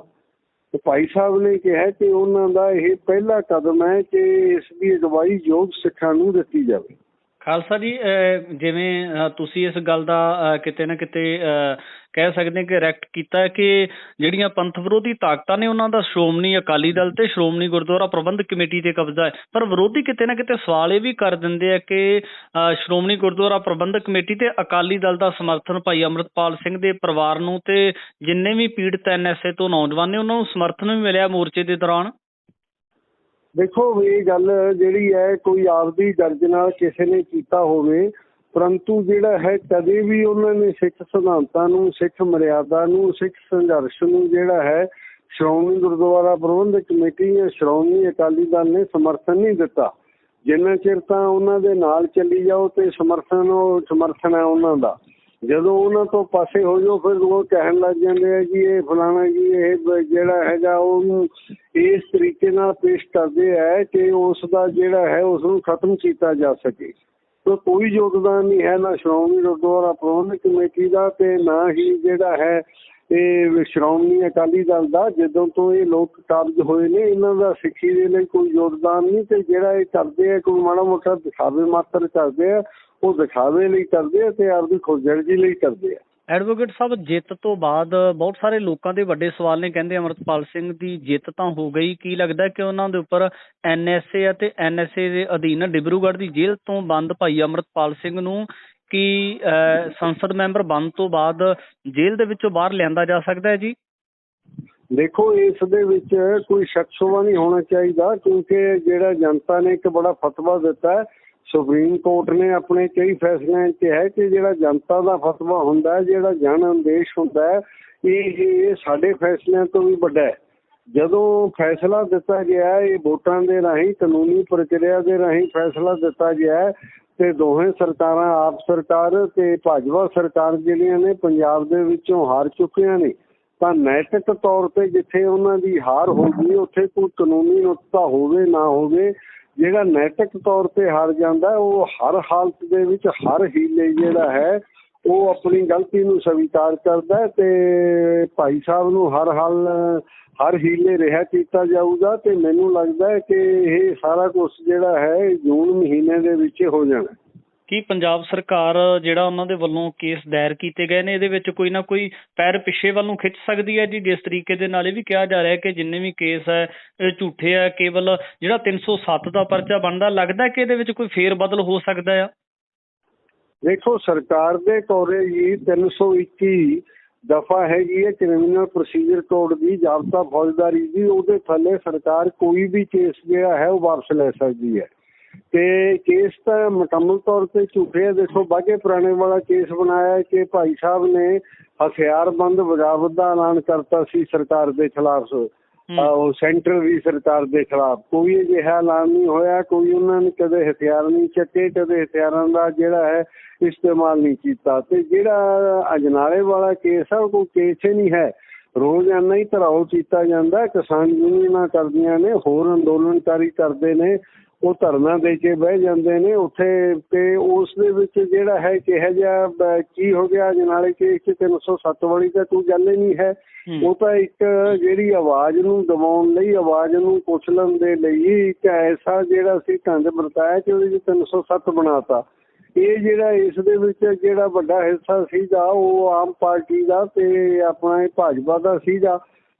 ਭਾਈ ਸਾਹਿਬ ਨੇ ਕਿਹਾ ਕਿ ਉਹਨਾਂ ਦਾ ਇਹ ਪਹਿਲਾ ਕਦਮ ਹੈ ਕਿ ਇਸ ਦੀ ਅਗਵਾਈ ਯੋਗ ਸਿੱਖਾਂ ਨੂੰ ਦਿੱਤੀ ਜਾਵੇ। ਖਾਲਸਾ ਜੀ, ਅਹ ਜਿਵੇਂ ਤੁਸੀਂ ਇਸ ਗੱਲ ਦਾ ਕਿਤੇ ਨਾ ਕਿਤੇ, ਅਹ ਕਹਿ ਸਕਦੇ ਕਿ ਰੈਕਟ ਕੀਤਾ ਕਿ ਜਿਹੜੀਆਂ ਪੰਥ ਵਿਰੋਧੀ ਤਾਕਤਾਂ ਨੇ ਉਹਨਾਂ ਦਾ ਸ਼੍ਰੋਮਣੀ ਅਕਾਲੀ ਦਲ ਤੇ ਸ਼੍ਰੋਮਣੀ ਗੁਰਦੁਆਰਾ ਪ੍ਰਬੰਧਕ ਕਮੇਟੀ ਤੇ ਕਬਜ਼ਾ ਹੈ। ਪਰ ਵਿਰੋਧੀ ਕਿਤੇ ਨਾ ਕਿਤੇ ਸਵਾਲ ਇਹ ਵੀ ਕਰ ਦਿੰਦੇ ਆ ਕਿ ਸ਼੍ਰੋਮਣੀ ਗੁਰਦੁਆਰਾ ਪ੍ਰਬੰਧਕ ਕਮੇਟੀ ਤੇ ਅਕਾਲੀ ਦਲ ਦਾ ਸਮਰਥਨ ਭਾਈ ਅਮਰਤਪਾਲ ਸਿੰਘ ਦੇ ਪਰਿਵਾਰ ਨੂੰ ਤੇ ਜਿੰਨੇ ਵੀ ਪੀੜਤ ਐਨਐਸਏ ਤੋਂ ਨੌਜਵਾਨ ਨੇ ਉਹਨਾਂ ਨੂੰ ਸਮਰਥਨ ਵੀ ਮਿਲਿਆ ਮੋਰਚੇ ਦੇ ਦੌਰਾਨ? ਦੇਖੋ, ਇਹ ਗੱਲ ਜਿਹੜੀ ਹੈ, ਕੋਈ ਆਪਦੀ ਦਰਜ ਕਿਸੇ ਨੇ ਕੀਤਾ ਹੋਵੇ ਪਰੰਤੂ ਜਿਹੜਾ ਹੈ ਕਦੇ ਵੀ ਉਹਨਾਂ ਨੇ ਸਿੱਖ ਸਿਧਾਂਤਾਂ ਨੂੰ, ਸਿੱਖ ਮਰਿਆਦਾ ਨੂੰ, ਸਿੱਖ ਸੰਘਰਸ਼ ਨੂੰ ਜਿਹੜਾ ਹੈ ਸ਼੍ਰੋਮਣੀ ਗੁਰਦੁਆਰਾ ਪ੍ਰਬੰਧਕ ਕਮੇਟੀ ਜਾਂ ਸ਼੍ਰੋਮਣੀ ਅਕਾਲੀ ਦਲ ਨੇ ਸਮਰਥਨ ਨਹੀਂ ਦਿੱਤਾ। ਜਿੰਨਾ ਚਿਰ ਤਾਂ ਉਹਨਾਂ ਦੇ ਨਾਲ ਚੱਲੀ ਜਾਓ ਤੇ ਸਮਰਥਨ ਉਹ ਸਮਰਥਨ ਹੈ ਉਹਨਾਂ ਦਾ। ਜਦੋਂ ਉਹਨਾਂ ਤੋਂ ਪਾਸੇ ਹੋ ਜਾਓ, ਫਿਰ ਉਹ ਕਹਿਣ ਲੱਗ ਜਾਂਦੇ ਆ ਕਿ ਇਹ ਫਲਾਣਾ ਜੀ, ਇਹ ਜਿਹੜਾ ਹੈਗਾ ਉਹਨੂੰ ਇਸ ਤਰੀਕੇ ਨਾਲ ਪੇਸ਼ ਕਰਦੇ ਆ ਕਿ ਉਸ ਦਾ ਜਿਹੜਾ ਹੈ, ਉਸ ਨੂੰ ਖਤਮ ਕੀਤਾ ਜਾ ਸਕੇ। ਕੋਈ ਯੋਗਦਾਨ ਨਹੀਂ ਹੈ, ਨਾ ਸ਼੍ਰੋਮਣੀ ਗੁਰਦੁਆਰਾ ਪ੍ਰਬੰਧਕ ਕਮੇਟੀ ਦਾ ਤੇ ਨਾ ਹੀ ਜਿਹੜਾ ਹੈ ਇਹ ਸ਼੍ਰੋਮਣੀ ਅਕਾਲੀ ਦਲ ਦਾ, ਜਦੋਂ ਤੋਂ ਇਹ ਲੋਕ ਕਾਬਜ ਹੋਏ ਨੇ, ਇਹਨਾਂ ਦਾ ਸਿੱਖੀ ਦੇ ਲਈ ਕੋਈ ਯੋਗਦਾਨ ਨਹੀਂ ਤੇ ਜਿਹੜਾ ਇਹ ਕਰਦੇ ਆ, ਕੋਈ ਮਾੜਾ ਮੋਟਾ ਦਿਖਾਵੇ, ਮਾਤਰ ਕਰਦੇ ਆ, ਉਹ ਦਿਖਾਵੇ ਲਈ ਕਰਦੇ ਆ ਤੇ ਆਪਦੀ ਖੁਦਗਰਜੀ ਲਈ ਕਰਦੇ ਆ। ਐਡਵੋਕੇਟ ਸਾਹਿਬ, ਜਿੱਤ ਤੋਂ ਬਾਅਦ ਬਹੁਤ ਸਾਰੇ ਲੋਕਾਂ ਦੇ ਵੱਡੇ ਸਵਾਲ ਨੇ, ਕਹਿੰਦੇ ਅਮਰਤਪਾਲ ਸਿੰਘ ਦੀ ਜਿੱਤ ਤਾਂ ਹੋ ਗਈ। ਕੀ ਲੱਗਦਾ ਕਿ ਉਹਨਾਂ ਦੇ ਉੱਪਰ ਐਨਐਸਏ ਅਤੇ ਐਨਐਸਏ ਦੇ ਅਧੀਨ ਡਿਬਰੂਗੜ੍ਹ ਦੀ ਜੇਲ੍ਹ ਤੋਂ ਬੰਦ ਭਾਈ ਅਮਰਤਪਾਲ ਸਿੰਘ ਨੂੰ ਕੀ ਸੰਸਦ ਮੈਂਬਰ ਬਣ ਤੋਂ ਬਾਅਦ ਜੇਲ੍ਹ ਦੇ ਵਿੱਚੋਂ ਬਾਹਰ ਲਿਆਂਦਾ ਜਾ ਸਕਦਾ ਹੈ ਜੀ? ਦੇਖੋ, ਇਸ ਦੇ ਵਿੱਚ ਕੋਈ ਸ਼ੱਕ ਸ਼ੁਬਾ ਨਹੀਂ ਹੋਣਾ ਚਾਹੀਦਾ ਕਿਉਂਕਿ ਜਿਹੜਾ ਜਨਤਾ ਨੇ ਇੱਕ ਬੜਾ ਫਤਵਾ ਦਿੱਤਾ ਸੁਪਰੀਮ ਕੋਰਟ ਨੇ ਆਪਣੇ ਕਈ ਫੈਸਲਿਆਂ 'ਚ ਕਿਹਾ ਕਿ ਜਿਹੜਾ ਜਨਤਾ ਦਾ ਫਤਵਾ ਹੁੰਦਾ ਜਿਹੜਾ ਜਨ ਆਦੇਸ਼ ਹੁੰਦਾ ਇਹ ਸਾਡੇ ਫੈਸਲਿਆਂ ਤੋਂ ਵੀ ਵੱਡਾ ਹੈ। ਜਦੋਂ ਫੈਸਲਾ ਦਿੱਤਾ ਗਿਆ ਇਹ ਵੋਟਾਂ ਦੇ ਰਾਹੀਂ, ਕਾਨੂੰਨੀ ਪ੍ਰਕਿਰਿਆ ਦੇ ਰਾਹੀਂ ਫੈਸਲਾ ਦਿੱਤਾ ਗਿਆ ਤੇ ਦੋਹੇ ਸਰਕਾਰਾਂ, ਆਪ ਸਰਕਾਰ ਤੇ ਭਾਜਪਾ ਸਰਕਾਰ ਜਿਹੜੀਆਂ ਨੇ, ਪੰਜਾਬ ਦੇ ਵਿੱਚੋਂ ਹਾਰ ਚੁੱਕੀਆਂ ਨੇ, ਤਾਂ ਨੈਤਿਕ ਤੌਰ ਤੇ ਜਿੱਥੇ ਉਹਨਾਂ ਦੀ ਹਾਰ ਹੋ ਗਈ, ਉੱਥੇ ਕੋਈ ਕਾਨੂੰਨੀ ਨੁਕਤਾ ਹੋਵੇ, ਨਾ ਹੋਵੇ ਜਿਹੜਾ ਨੈਤਿਕ ਤੌਰ ਤੇ ਹਾਰ ਜਾਂਦਾ, ਉਹ ਹਰ ਹਾਲਤ ਦੇ ਵਿੱਚ ਹਰ ਹੀਲੇ ਜਿਹੜਾ ਹੈ, ਉਹ ਆਪਣੀ ਗਲਤੀ ਨੂੰ ਸਵੀਕਾਰ ਕਰਦਾ ਤੇ ਭਾਈ ਸਾਹਿਬ ਨੂੰ ਹਰ ਹਾਲ, ਹਰ ਹੀਲੇ ਰਿਹਾ ਕੀਤਾ ਜਾਊਗਾ ਤੇ ਮੈਨੂੰ ਲੱਗਦਾ ਹੈ ਕਿ ਇਹ ਸਾਰਾ ਕੁਝ ਜਿਹੜਾ ਹੈ ਜੂਨ ਮਹੀਨੇ ਦੇ ਵਿੱਚ ਹੋ ਜਾਣਾ। ਕੀ ਪੰਜਾਬ ਸਰਕਾਰ ਜਿਹੜਾ ਉਹਨਾਂ ਦੇ ਵੱਲੋਂ ਕੇਸ ਦਾਇਰ ਕੀਤੇ ਗਏ ਨੇ, ਇਹਦੇ ਵਿੱਚ ਕੋਈ ਨਾ ਕੋਈ ਪੈਰ ਪਿੱਛੇ ਵੱਲ ਨੂੰ ਖਿੱਚ ਸਕਦੀ ਹੈ ਜੀ, ਜਿਸ ਤਰੀਕੇ ਦੇ ਨਾਲ ਇਹ ਵੀ ਕਿਹਾ ਜਾ ਰਿਹਾ ਕਿ ਜਿੰਨੇ ਵੀ ਕੇਸ ਹੈ, ਇਹ ਝੂਠੇ ਹੈ, ਕੇਵਲ ਜਿਹੜਾ 307 ਦਾ ਪਰਚਾ ਬਣਦਾ, ਲੱਗਦਾ ਕਿ ਇਹਦੇ ਵਿੱਚ ਕੋਈ ਫੇਰ ਬਦਲ ਹੋ ਸਕਦਾ ਆ? ਦੇਖੋ, ਸਰਕਾਰ ਦੇ ਕੋਰੇ ਜੀ 321 ਦਫਾ ਹੈਗੀ ਹੈ ਕ੍ਰਿਮੀਨਲ ਪ੍ਰੋਸੀਜਰ ਕੋਡ ਦੀ ਜ਼ਾਬਤਾ ਫੌਜਦਾਰੀ ਦੀ, ਉਹਦੇ ਥੱਲੇ ਸਰਕਾਰ ਕੋਈ ਵੀ ਕੇਸ ਜਿਹੜਾ ਹੈ, ਉਹ ਵਾਪਸ ਲੈ ਸਕਦੀ ਹੈ। ਤੇ ਕੇਸ ਤਾਂ ਮੁਕੰਮਲ ਤੌਰ ਤੇ ਝੂਠੇ ਦੇਖੋ ਬਾਗੇ ਪੁਰਾਣੇ ਵਾਲਾ ਕੇਸ ਬਣਾਇਆ ਕਿ ਭਾਈ ਸਾਹਿਬ ਨੇ ਹਥਿਆਰਬੰਦ ਬਗਾਵਤ ਦਾ ਐਲਾਨ ਕਰਤਾ ਸੀ ਸਰਕਾਰ ਦੇ ਖਿਲਾਫ। ਉਹ ਸੈਂਟਰ ਦੀ ਸਰਕਾਰ ਦੇ ਖਿਲਾਫ। ਕੋਈ ਅਜਿਹਾ ਐਲਾਨ ਨਹੀਂ ਹੋਇਆ ਕੋਈ ਉਹਨਾਂ ਨੇ ਕਦੇ ਹਥਿਆਰ ਨਹੀਂ ਚੱਕੇ ਕਦੇ ਹਥਿਆਰਾਂ ਦਾ ਜਿਹੜਾ ਹੈ ਇਸਤੇਮਾਲ ਨਹੀਂ ਕੀਤਾ। ਤੇ ਜਿਹੜਾ ਅਜਨਾਲੇ ਵਾਲਾ ਕੇਸ ਆ ਉਹ ਕੋਈ ਕੇਸ ਹੀ ਨਹੀਂ ਹੈ। ਰੋਜ਼ਾਨਾ ਹੀ ਧਰਾਓ ਕੀਤਾ ਜਾਂਦਾ। ਕਿਸਾਨ ਯੂਨੀਅਨਾਂ ਕਰਦੀਆਂ ਨੇ ਹੋਰ ਅੰਦੋਲਨਕਾਰੀ ਕਰਦੇ ਨੇ। ਉਹ ਧਰਨਾ ਦੇ ਕੇ ਬਹਿ ਜਾਂਦੇ ਨੇ ਉੱਥੇ ਤੇ ਉਸ ਦੇ ਵਿੱਚ ਜਿਹੜਾ ਹੈ ਕਿਹੋ ਜਿਹਾ ਕੀ ਹੋ ਗਿਆ ਅਜਨਾਲੇ ਕੇਸ 'ਚ 307 ਵਾਲੀ ਤਾਂ ਕੋਈ ਗੱਲ ਹੀ ਨਹੀਂ ਹੈ। ਉਹ ਤਾਂ ਇੱਕ ਜਿਹੜੀ ਆਵਾਜ਼ ਨੂੰ ਦਬਾਉਣ ਲਈ ਆਵਾਜ਼ ਨੂੰ ਕੁਚਲਣ ਦੇ ਲਈ ਇੱਕ ਐਸਾ ਜਿਹੜਾ ਸੀ ਢੰਗ ਵਰਤਾਇਆ ਕਿ ਉਹਦੇ 'ਚ 307 ਬਣਾਤਾ। ਇਹ ਜਿਹੜਾ ਇਸ ਦੇ ਵਿੱਚ ਜਿਹੜਾ ਵੱਡਾ ਹਿੱਸਾ ਸੀਗਾ ਉਹ ਆਮ ਪਾਰਟੀ ਦਾ ਤੇ ਆਪਣਾ ਭਾਜਪਾ ਦਾ ਸੀਗਾ।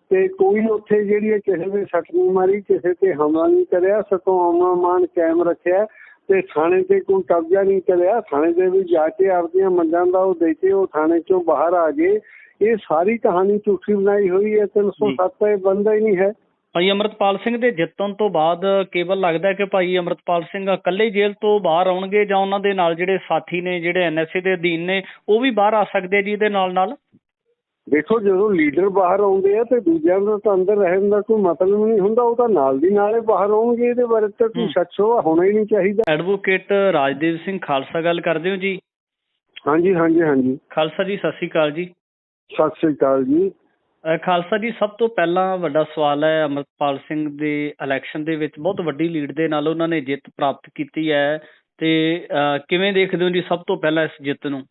ਤੇ ਕੋਈ ਉੱਥੇ ਜਿਹੜੀ ਹੈ ਕਿਸੇ ਨੇ ਸੱਟ ਨਹੀਂ ਮਾਰੀ ਕਿਸੇ ਤੇ ਹਮਲਾ ਨਹੀਂ ਕਰਿਆ ਸਗੋਂ ਆਮਾ ਮਾਨ ਕਾਇਮ ਰੱਖਿਆ ਤੇ ਥਾਣੇ ਤੇ ਕੋਈ ਕਬਜ਼ਾ ਨਹੀਂ ਕਰਿਆ। ਥਾਣੇ ਦੇ ਵਿੱਚ ਜਾ ਕੇ ਆਪਦੀਆਂ ਮੰਗਾਂ ਦਾ ਉਹ ਦੇ ਕੇ ਉਹ ਥਾਣੇ ਚੋਂ ਬਾਹਰ ਆ ਗਏ। ਇਹ ਸਾਰੀ ਕਹਾਣੀ ਝੂਠੀ ਬਣਾਈ ਹੋਈ ਹੈ 307 ਇਹ ਬੰਦਾ ਹੀ ਨਹੀਂ ਹੈ। ਭਾਈ ਅਮਰਤਪਾਲ ਸਿੰਘ ਦੇ ਜਿੱਤਣ ਤੋਂ ਬਾਅਦ ਕੇਵਲ ਲੱਗਦਾ ਕਿ ਭਾਈ ਅਮਰਤਪਾਲ ਸਿੰਘ ਇਕੱਲੇ ਜੇਲ੍ਹ ਤੋਂ ਬਾਹਰ ਆਉਣਗੇ ਜਾਂ ਉਹਨਾਂ ਦੇ ਨਾਲ ਜਿਹੜੇ ਸਾਥੀ ਨੇ ਜਿਹੜੇ ਐਨਐਸਏ ਦੇ ਅਧੀਨ ਨੇ ਉਹ ਵੀ ਬਾਹਰ ਆ ਸਕਦੇ ਜੀ ਇਹਦੇ ਨਾਲ ਨਾਲ ਦੇਖੋ ਜਦੋਂ ਲੀਡਰ ਬਾਹਰ ਆਉਂਦੇ ਆ ਤੇ ਦੂਜਿਆਂ ਦਾ ਤਾਂ ਅੰਦਰ ਰਹਿਣ ਦਾ ਕੋਈ ਮਤਲਬ ਨਹੀਂ ਹੁੰਦਾ ਉਹ ਤਾਂ ਨਾਲ ਦੀ ਨਾਲੇ ਬਾਹਰ ਆਉਣਗੇ ਇਹਦੇ ਬਾਰੇ ਤਾਂ ਕੋਈ ਹੂੰ। ਸ਼ੱਕ ਸ਼ੋ ਹੋਣਾ ਹੀ ਨਹੀਂ ਚਾਹੀਦਾ। ਐਡਵੋਕੇਟ ਰਾਜਦੇਵ ਸਿੰਘ ਖਾਲਸਾ ਗੱਲ ਕਰਦੇ ਹੋ ਜੀ? ਹਾਂਜੀ ਹਾਂਜੀ ਹਾਂਜੀ। ਖਾਲਸਾ ਜੀ ਸਤਿ ਸ਼੍ਰੀ ਅਕਾਲ ਜੀ। ਸਤਿ ਸ੍ਰੀ ਅਕਾਲ ਜੀ। ਖਾਲਸਾ ਜੀ ਸਭ ਤੋਂ ਪਹਿਲਾਂ ਵੱਡਾ ਸਵਾਲ ਹੈ ਅਮਰਪਾਲ ਸਿੰਘ ਦੇ ਇਲੈਕਸ਼ਨ ਦੇ ਵਿੱਚ ਬਹੁਤ ਵੱਡੀ ਲੀਡ ਦੇ ਨਾਲ ਉਹਨਾਂ ਨੇ ਜਿੱਤ ਪ੍ਰਾਪਤ ਕੀਤੀ ਹੈ। ਤੇ ਕਿਵੇਂ ਦੇਖਦੇ ਹੋ ਜੀ ਸਭ ਤੋਂ ਪਹਿਲਾਂ ਇਸ ਜਿੱਤ ਨੂੰ?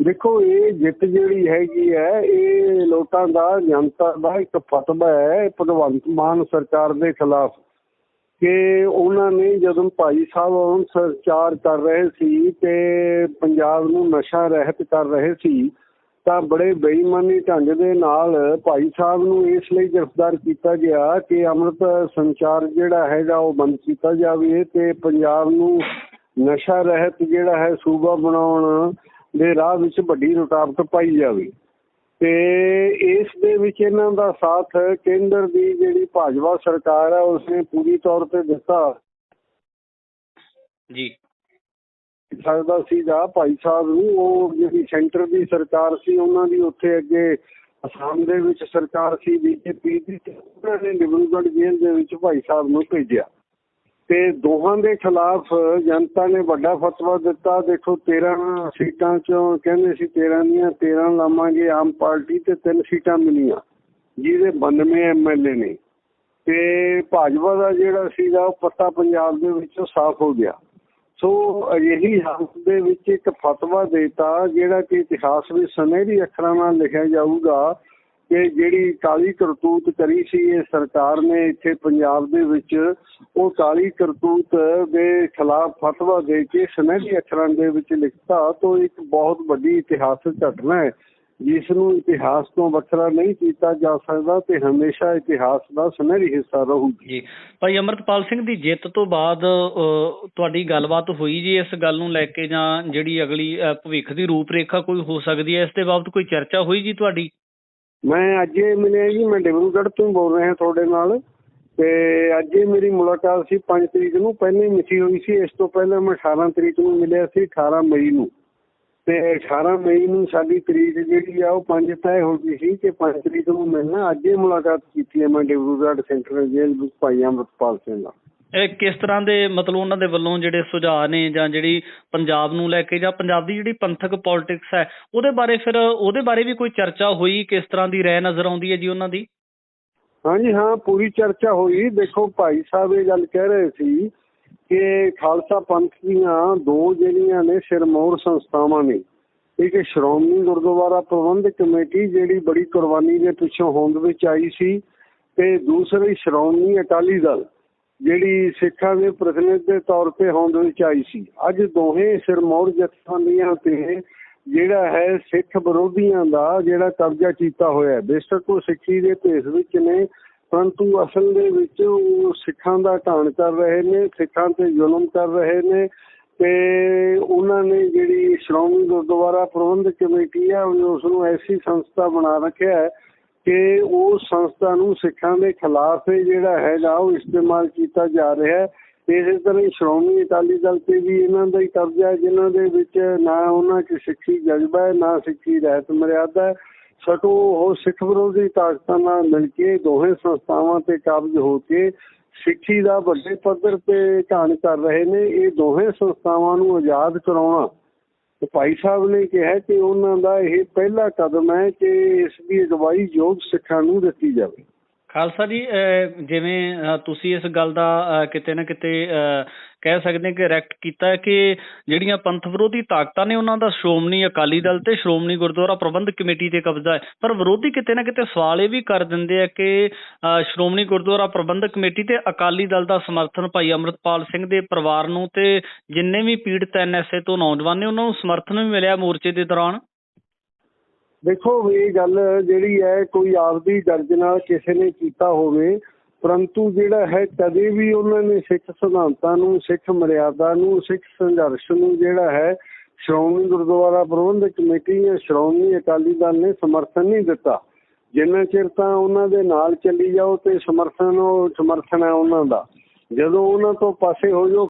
ਦੇਖੋ, ਇਹ ਜਿੱਤ ਜਿਹੜੀ ਹੈਗੀ ਹੈ, ਇਹ ਲੋਕਾਂ ਦਾ, ਜਨਤਾ ਦਾ ਇੱਕ ਫਤਵਾ ਹੈ, ਭਗਵੰਤ ਮਾਨ ਸਰਕਾਰ ਦੇ ਖਿਲਾਫ। ਕਿ ਉਹਨਾਂ ਨੇ ਜਦੋਂ ਭਾਈ ਸਾਹਿਬ ਹੁਣ ਸਰਕਾਰ ਕਰ ਰਹੇ ਸੀ ਤੇ ਪੰਜਾਬ ਨੂੰ ਨਸ਼ਾ ਰਹਿਤ ਕਰ ਰਹੇ ਸੀ, ਤਾਂ ਬੜੇ ਬੇਈਮਾਨੀ ਢੰਗ ਦੇ ਨਾਲ ਭਾਈ ਸਾਹਿਬ ਨੂੰ ਇਸ ਲਈ ਗ੍ਰਿਫਤਾਰ ਕੀਤਾ ਗਿਆ ਕਿ ਅੰਮ੍ਰਿਤ ਸੰਚਾਰ ਜਿਹੜਾ ਹੈਗਾ, ਉਹ ਬੰਦ ਕੀਤਾ ਜਾਵੇ ਤੇ ਪੰਜਾਬ ਨੂੰ ਨਸ਼ਾ ਰਹਿਤ ਜਿਹੜਾ ਹੈ, ਸੂਬਾ ਬਣਾਉਣ ਦੇ ਰਾਹ ਵਿੱਚ ਵੱਡੀ ਰੁਕਾਵਟ ਪਾਈ ਜਾਵੇ। ਤੇ ਇਸ ਦੇ ਵਿੱਚ ਇਹਨਾਂ ਦਾ ਸਾਥ ਕੇਂਦਰ ਦੀ ਜਿਹੜੀ ਭਾਜਪਾ ਸਰਕਾਰ ਹੈ ਉਸਨੇ ਪੂਰੀ ਤੌਰ ਤੇ ਦਿੱਤਾ। ਜੀ। ਸਕਦਾ ਸੀਗਾ ਭਾਈ ਸਾਹਿਬ ਨੂੰ ਉਹ ਜਿਹੜੀ ਸੈਂਟਰ ਦੀ ਸਰਕਾਰ ਸੀ ਉਹਨਾਂ ਦੀ ਉੱਥੇ ਅੱਗੇ ਅਸਾਮ ਦੇ ਵਿੱਚ ਸਰਕਾਰ ਸੀ ਬੀਜੇਪੀ ਦੀ ਉਹਨਾਂ ਨੇ ਡਿਬਰੂਗੜ੍ਹ ਜੇਲ੍ਹ ਦੇ ਵਿੱਚ ਭਾਈ ਸਾਹਿਬ ਨੂੰ ਭੇਜਿਆ। ਤੇ ਦੋਹਾਂ ਦੇ ਖਿਲਾਫ ਜਨਤਾ ਨੇ ਵੱਡਾ ਫਤਵਾ ਦਿੱਤਾ। ਦੇਖੋ 13 ਸੀਟਾਂ ਚੋਂ ਕਹਿੰਦੇ ਸੀ 13 ਦੀਆਂ 13 ਲਾਵਾਂਗੇ ਆਮ ਪਾਰਟੀ ਤੇ ਤਿੰਨ ਸੀਟਾਂ ਮਿਲੀਆਂ। ਜਿਹਦੇ 92 ਐਮਐਲਏ ਨੇ। ਤੇ ਭਾਜਪਾ ਦਾ ਜਿਹੜਾ ਸੀਗਾ, ਉਹ ਪੱਤਾ ਪੰਜਾਬ ਦੇ ਵਿੱਚੋਂ ਸਾਫ਼ ਹੋ ਗਿਆ। ਸੋ ਅਜਿਹੀ ਹਾਲਤ ਦੇ ਵਿੱਚ ਇੱਕ ਫਤਵਾ ਦੇਤਾ, ਜਿਹੜਾ ਕਿ ਇਤਿਹਾਸ ਵਿੱਚ ਸੁਨਹਿਰੀ ਅੱਖਰਾਂ ਨਾਲ ਲਿਖਿਆ ਜਾਊਗਾ ਕਿ ਜਿਹੜੀ ਕਾਲੀ ਕਰਤੂਤ ਕਰੀ ਸੀ ਇਹ ਸਰਕਾਰ ਨੇ ਇੱਥੇ ਪੰਜਾਬ ਦੇ ਵਿੱਚ, ਉਹ ਕਾਲੀ ਕਰਤੂਤ ਦੇ ਖਿਲਾਫ ਫਤਵਾ ਦੇ ਕੇ ਸੁਨਹਿਰੀ ਅੱਖਰਾਂ ਦੇ ਵਿੱਚ ਲਿਖਤਾ ਤਾਂ ਇੱਕ ਬਹੁਤ ਵੱਡੀ ਇਤਿਹਾਸਕ ਘਟਨਾ ਹੈ ਜਿਸ ਨੂੰ ਇਤਿਹਾਸ ਤੋਂ ਵੱਖਰਾ ਨਹੀਂ ਕੀਤਾ ਜਾ ਸਕਦਾ ਤੇ ਹਮੇਸ਼ਾ ਇਤਿਹਾਸ ਦਾ ਸੁਨਹਿਰੀ ਹਿੱਸਾ ਰਹੂਗੀ। ਜੀ, ਭਾਈ ਅਮਰਤਪਾਲ ਸਿੰਘ ਦੀ ਜਿੱਤ ਤੋਂ ਬਾਅਦ ਤੁਹਾਡੀ ਗੱਲਬਾਤ ਹੋਈ ਜੀ ਇਸ ਗੱਲ ਨੂੰ ਲੈ ਕੇ ਜਾਂ ਜਿਹੜੀ ਅਗਲੀ ਭਵਿੱਖ ਦੀ ਰੂਪਰੇਖਾ ਕੋਈ ਹੋ ਸਕਦੀ ਹੈ, ਇਸ ਦੇ ਬਾਬਤ ਕੋਈ ਚਰਚਾ ਹੋਈ ਜੀ ਤੁਹਾਡੀ? ਮੈਂ ਅੱਜ ਹੀ ਮਿਲਿਆ ਜੀ, ਮੈਂ ਡਿਬਰੂਗੜ੍ਹ ਤੋਂ ਬੋਲ ਰਿਹਾ ਤੁਹਾਡੇ ਨਾਲ ਤੇ ਅੱਜ ਹੀ ਮੇਰੀ ਮੁਲਾਕਾਤ ਸੀ 5 ਤਰੀਕ ਨੂੰ, ਪਹਿਲੇ ਮਿਤੀ ਹੋਈ ਸੀ, ਇਸ ਤੋਂ ਪਹਿਲਾਂ ਮੈਂ 18 ਤਰੀਕ ਨੂੰ ਮਿਲਿਆ ਸੀ 18 ਮਈ ਨੂੰ। ਤੇ 18 ਮਈ ਨੂੰ ਸਾਡੀ ਤਰੀਕ ਜਿਹੜੀ ਆ, ਉਹ 5 ਤੈਅ ਹੋ ਗਈ ਸੀ ਕਿ 5 ਤਰੀਕ ਨੂੰ ਮਿਲਣਾ ਅੱਜ ਹੀ ਮੁਲਾਕਾਤ ਕੀਤੀ ਹੈ ਮੈਂ ਡਿਬਰੂਗੜ੍ਹ ਸੈਂਟਰਲ ਜੇਲ੍ਹ ਵਿੱਚ ਭਾਈ ਅਮਰਪਾਲ ਸਿੰਘ ਨਾਲ। ਇਹ ਕਿਸ ਤਰ੍ਹਾਂ ਦੇ ਮਤਲਬ ਉਹਨਾਂ ਦੇ ਵੱਲੋਂ ਜਿਹੜੇ ਸੁਝਾਅ ਨੇ ਜਾਂ ਜਿਹੜੀ ਪੰਜਾਬ ਨੂੰ ਲੈ ਕੇ ਜਾਂ ਪੰਜਾਬ ਦੀ ਜਿਹੜੀ ਪੰਥਕ ਪੋਲਿਟਿਕਸ ਹੈ, ਉਹਦੇ ਬਾਰੇ ਫਿਰ ਉਹਦੇ ਬਾਰੇ ਵੀ ਕੋਈ ਚਰਚਾ ਹੋਈ? ਕਿਸ ਤਰ੍ਹਾਂ ਦੀ ਰਹਿ ਨਜ਼ਰ ਆਉਂਦੀ ਹੈ ਜੀ ਉਹਨਾਂ ਦੀ? ਹਾਂਜੀ, ਹਾਂ, ਪੂਰੀ ਚਰਚਾ ਹੋਈ। ਦੇਖੋ, ਭਾਈ ਸਾਹਿਬ ਇਹ ਗੱਲ ਕਹਿ ਰਹੇ ਸੀ ਕਿ ਖਾਲਸਾ ਪੰਥ ਦੀਆਂ ਦੋ ਜਿਹੜੀਆਂ ਨੇ ਸਿਰਮੌਰ ਸੰਸਥਾਵਾਂ ਨੇ, ਇੱਕ ਸ਼੍ਰੋਮਣੀ ਗੁਰਦੁਆਰਾ ਪ੍ਰਬੰਧਕ ਕਮੇਟੀ ਜਿਹੜੀ ਬੜੀ ਕੁਰਬਾਨੀ ਦੇ ਪਿੱਛੋਂ ਹੋਂਦ ਵਿੱਚ ਆਈ ਸੀ ਤੇ ਦੂਸਰੀ ਸ਼੍ਰੋਮਣੀ ਅਕਾਲੀ ਦਲ। ਜਿਹੜੀ ਸਿੱਖਾਂ ਦੇ ਪ੍ਰਤੀਨਿਧ ਦੇ ਤੌਰ ਤੇ ਹੋਂਦ ਵਿੱਚ ਆਈ ਸੀ। ਅੱਜ ਦੋਹੇ ਸਿਰਮੌਰ ਜਥੇਬੰਦੀਆਂ ਤੇ ਜਿਹੜਾ ਹੈ ਸਿੱਖ ਵਿਰੋਧੀਆਂ ਦਾ ਜਿਹੜਾ ਕਬਜ਼ਾ ਕੀਤਾ ਹੋਇਆ ਹੈ। ਬੇਸ਼ੱਕ ਉਹ ਸਿੱਖੀ ਦੇ ਭੇਸ ਵਿੱਚ ਨੇ, ਪਰੰਤੂ ਅਸਲ ਦੇ ਵਿੱਚ ਉਹ ਸਿੱਖਾਂ ਦਾ ਢਾਣ ਕਰ ਰਹੇ ਨੇ, ਸਿੱਖਾਂ ਤੇ ਜ਼ੁਲਮ ਕਰ ਰਹੇ ਨੇ ਤੇ ਉਹਨਾਂ ਨੇ ਜਿਹੜੀ ਸ਼੍ਰੋਮਣੀ ਗੁਰਦੁਆਰਾ ਪ੍ਰਬੰਧਕ ਕਮੇਟੀ ਹੈ ਉਸ ਨੂੰ ਐਸੀ ਸੰਸਥਾ ਬਣਾ ਰੱਖਿਆ ਹੈ ਕਿ ਉਹ ਸੰਸਥਾ ਨੂੰ ਸਿੱਖਾਂ ਦੇ ਖਿਲਾਫ ਜਿਹੜਾ ਹੈਗਾ ਉਹ ਇਸਤੇਮਾਲ ਕੀਤਾ ਜਾ ਰਿਹਾ ਹੈ। ਇਸੇ ਤਰ੍ਹਾਂ ਹੀ ਸ਼੍ਰੋਮਣੀ ਅਕਾਲੀ ਦਲ ਤੇ ਵੀ ਇਹਨਾਂ ਦਾ ਹੀ ਕਬਜ਼ਾ ਹੈ, ਜਿਨ੍ਹਾਂ ਦੇ ਵਿੱਚ ਨਾ ਉਹਨਾਂ 'ਚ ਸਿੱਖੀ ਜਜ਼ਬਾ ਹੈ, ਨਾ ਸਿੱਖੀ ਰਹਿਤ ਮਰਿਆਦਾ ਹੈ। ਸਗੋਂ ਉਹ ਸਿੱਖ ਵਿਰੋਧੀ ਤਾਕਤਾਂ ਨਾਲ ਮਿਲ ਕੇ ਦੋਹੇ ਸੰਸਥਾਵਾਂ ਤੇ ਕਾਬਜ਼ ਹੋ ਕੇ ਸਿੱਖੀ ਦਾ ਵੱਡੇ ਪੱਧਰ ਤੇ ਘਾਣ ਕਰ ਰਹੇ ਨੇ। ਇਹ ਦੋਹੇ ਸੰਸਥਾਵਾਂ ਨੂੰ ਆਜ਼ਾਦ ਕਰਾਉਣਾ ਤੇ ਭਾਈ ਸਾਹਿਬ ਨੇ ਕਿਹਾ ਕਿ ਉਹਨਾਂ ਦਾ ਇਹ ਪਹਿਲਾ ਕਦਮ ਹੈ ਕਿ ਇਸ ਦੀ ਅਗਵਾਈ ਯੋਗ ਸਿੱਖਾਂ ਨੂੰ ਦਿੱਤੀ ਜਾਵੇ। ਖਾਲਸਾ ਜੀ ਜਿਵੇਂ ਤੁਸੀਂ ਇਸ ਗੱਲ ਦਾ ਕਿਤੇ ਨਾ ਕਿਤੇ ਕਹਿ ਸਕਦੇ ਕਿ ਰੈਕਟ ਕੀਤਾ ਕਿ ਜਿਹੜੀਆਂ ਪੰਥ ਵਿਰੋਧੀ ਤਾਕਤਾਂ ਨੇ ਉਹਨਾਂ ਦਾ ਸ਼੍ਰੋਮਣੀ ਅਕਾਲੀ ਦਲ ਤੇ ਸ਼੍ਰੋਮਣੀ ਗੁਰਦੁਆਰਾ ਪ੍ਰਬੰਧਕ ਕਮੇਟੀ ਤੇ ਕਬਜ਼ਾ ਹੈ। ਪਰ ਵਿਰੋਧੀ ਕਿਤੇ ਨਾ ਕਿਤੇ ਸਵਾਲ ਇਹ ਵੀ ਕਰ ਦਿੰਦੇ ਆ ਕਿ ਸ਼੍ਰੋਮਣੀ ਗੁਰਦੁਆਰਾ ਪ੍ਰਬੰਧਕ ਕਮੇਟੀ ਤੇ ਅਕਾਲੀ ਦਲ ਦਾ ਸਮਰਥਨ ਭਾਈ ਅਮਰਤਪਾਲ ਸਿੰਘ ਦੇ ਪਰਿਵਾਰ ਨੂੰ ਤੇ ਜਿੰਨੇ ਵੀ ਪੀੜਤ ਐਨਐਸਏ ਤੋਂ ਨੌਜਵਾਨ ਨੇ ਉਹਨਾਂ ਨੂੰ ਸਮਰਥਨ ਵੀ ਮਿਲਿਆ ਮੋਰਚੇ ਦੇ ਦੌਰਾਨ। ਦੇਖੋ, ਇਹ ਗੱਲ ਜਿਹੜੀ ਹੈ, ਕੋਈ ਆਪਦੀ ਗਰਜ ਨਾਲ ਕਿਸੇ ਨੇ ਕੀਤਾ ਹੋਵੇ, ਪਰੰਤੂ ਜਿਹੜਾ ਹੈ, ਕਦੇ ਵੀ ਉਹਨਾਂ ਨੇ ਸਿੱਖ ਸਿਧਾਂਤਾਂ ਨੂੰ, ਸਿੱਖ ਮਰਿਆਦਾ ਨੂੰ, ਸਿੱਖ ਸੰਘਰਸ਼ ਨੂੰ ਜਿਹੜਾ ਹੈ, ਸ਼੍ਰੋਮਣੀ ਗੁਰਦੁਆਰਾ ਪ੍ਰਬੰਧਕ ਕਮੇਟੀ ਜਾਂ ਸ਼੍ਰੋਮਣੀ ਅਕਾਲੀ ਦਲ ਨੇ ਸਮਰਥਨ ਨਹੀਂ ਦਿੱਤਾ। ਜਿੰਨਾ ਚਿਰ ਤਾਂ ਉਹਨਾਂ ਦੇ ਨਾਲ ਚੱਲੀ ਜਾਓ ਤੇ ਸਮਰਥਨ, ਉਹ ਸਮਰਥਨ ਹੈ ਉਹਨਾਂ ਦਾ। ਜਦੋਂ ਉਹਨਾਂ ਤੋਂ ਪਾਸੇ ਹੋ ਜਾਓ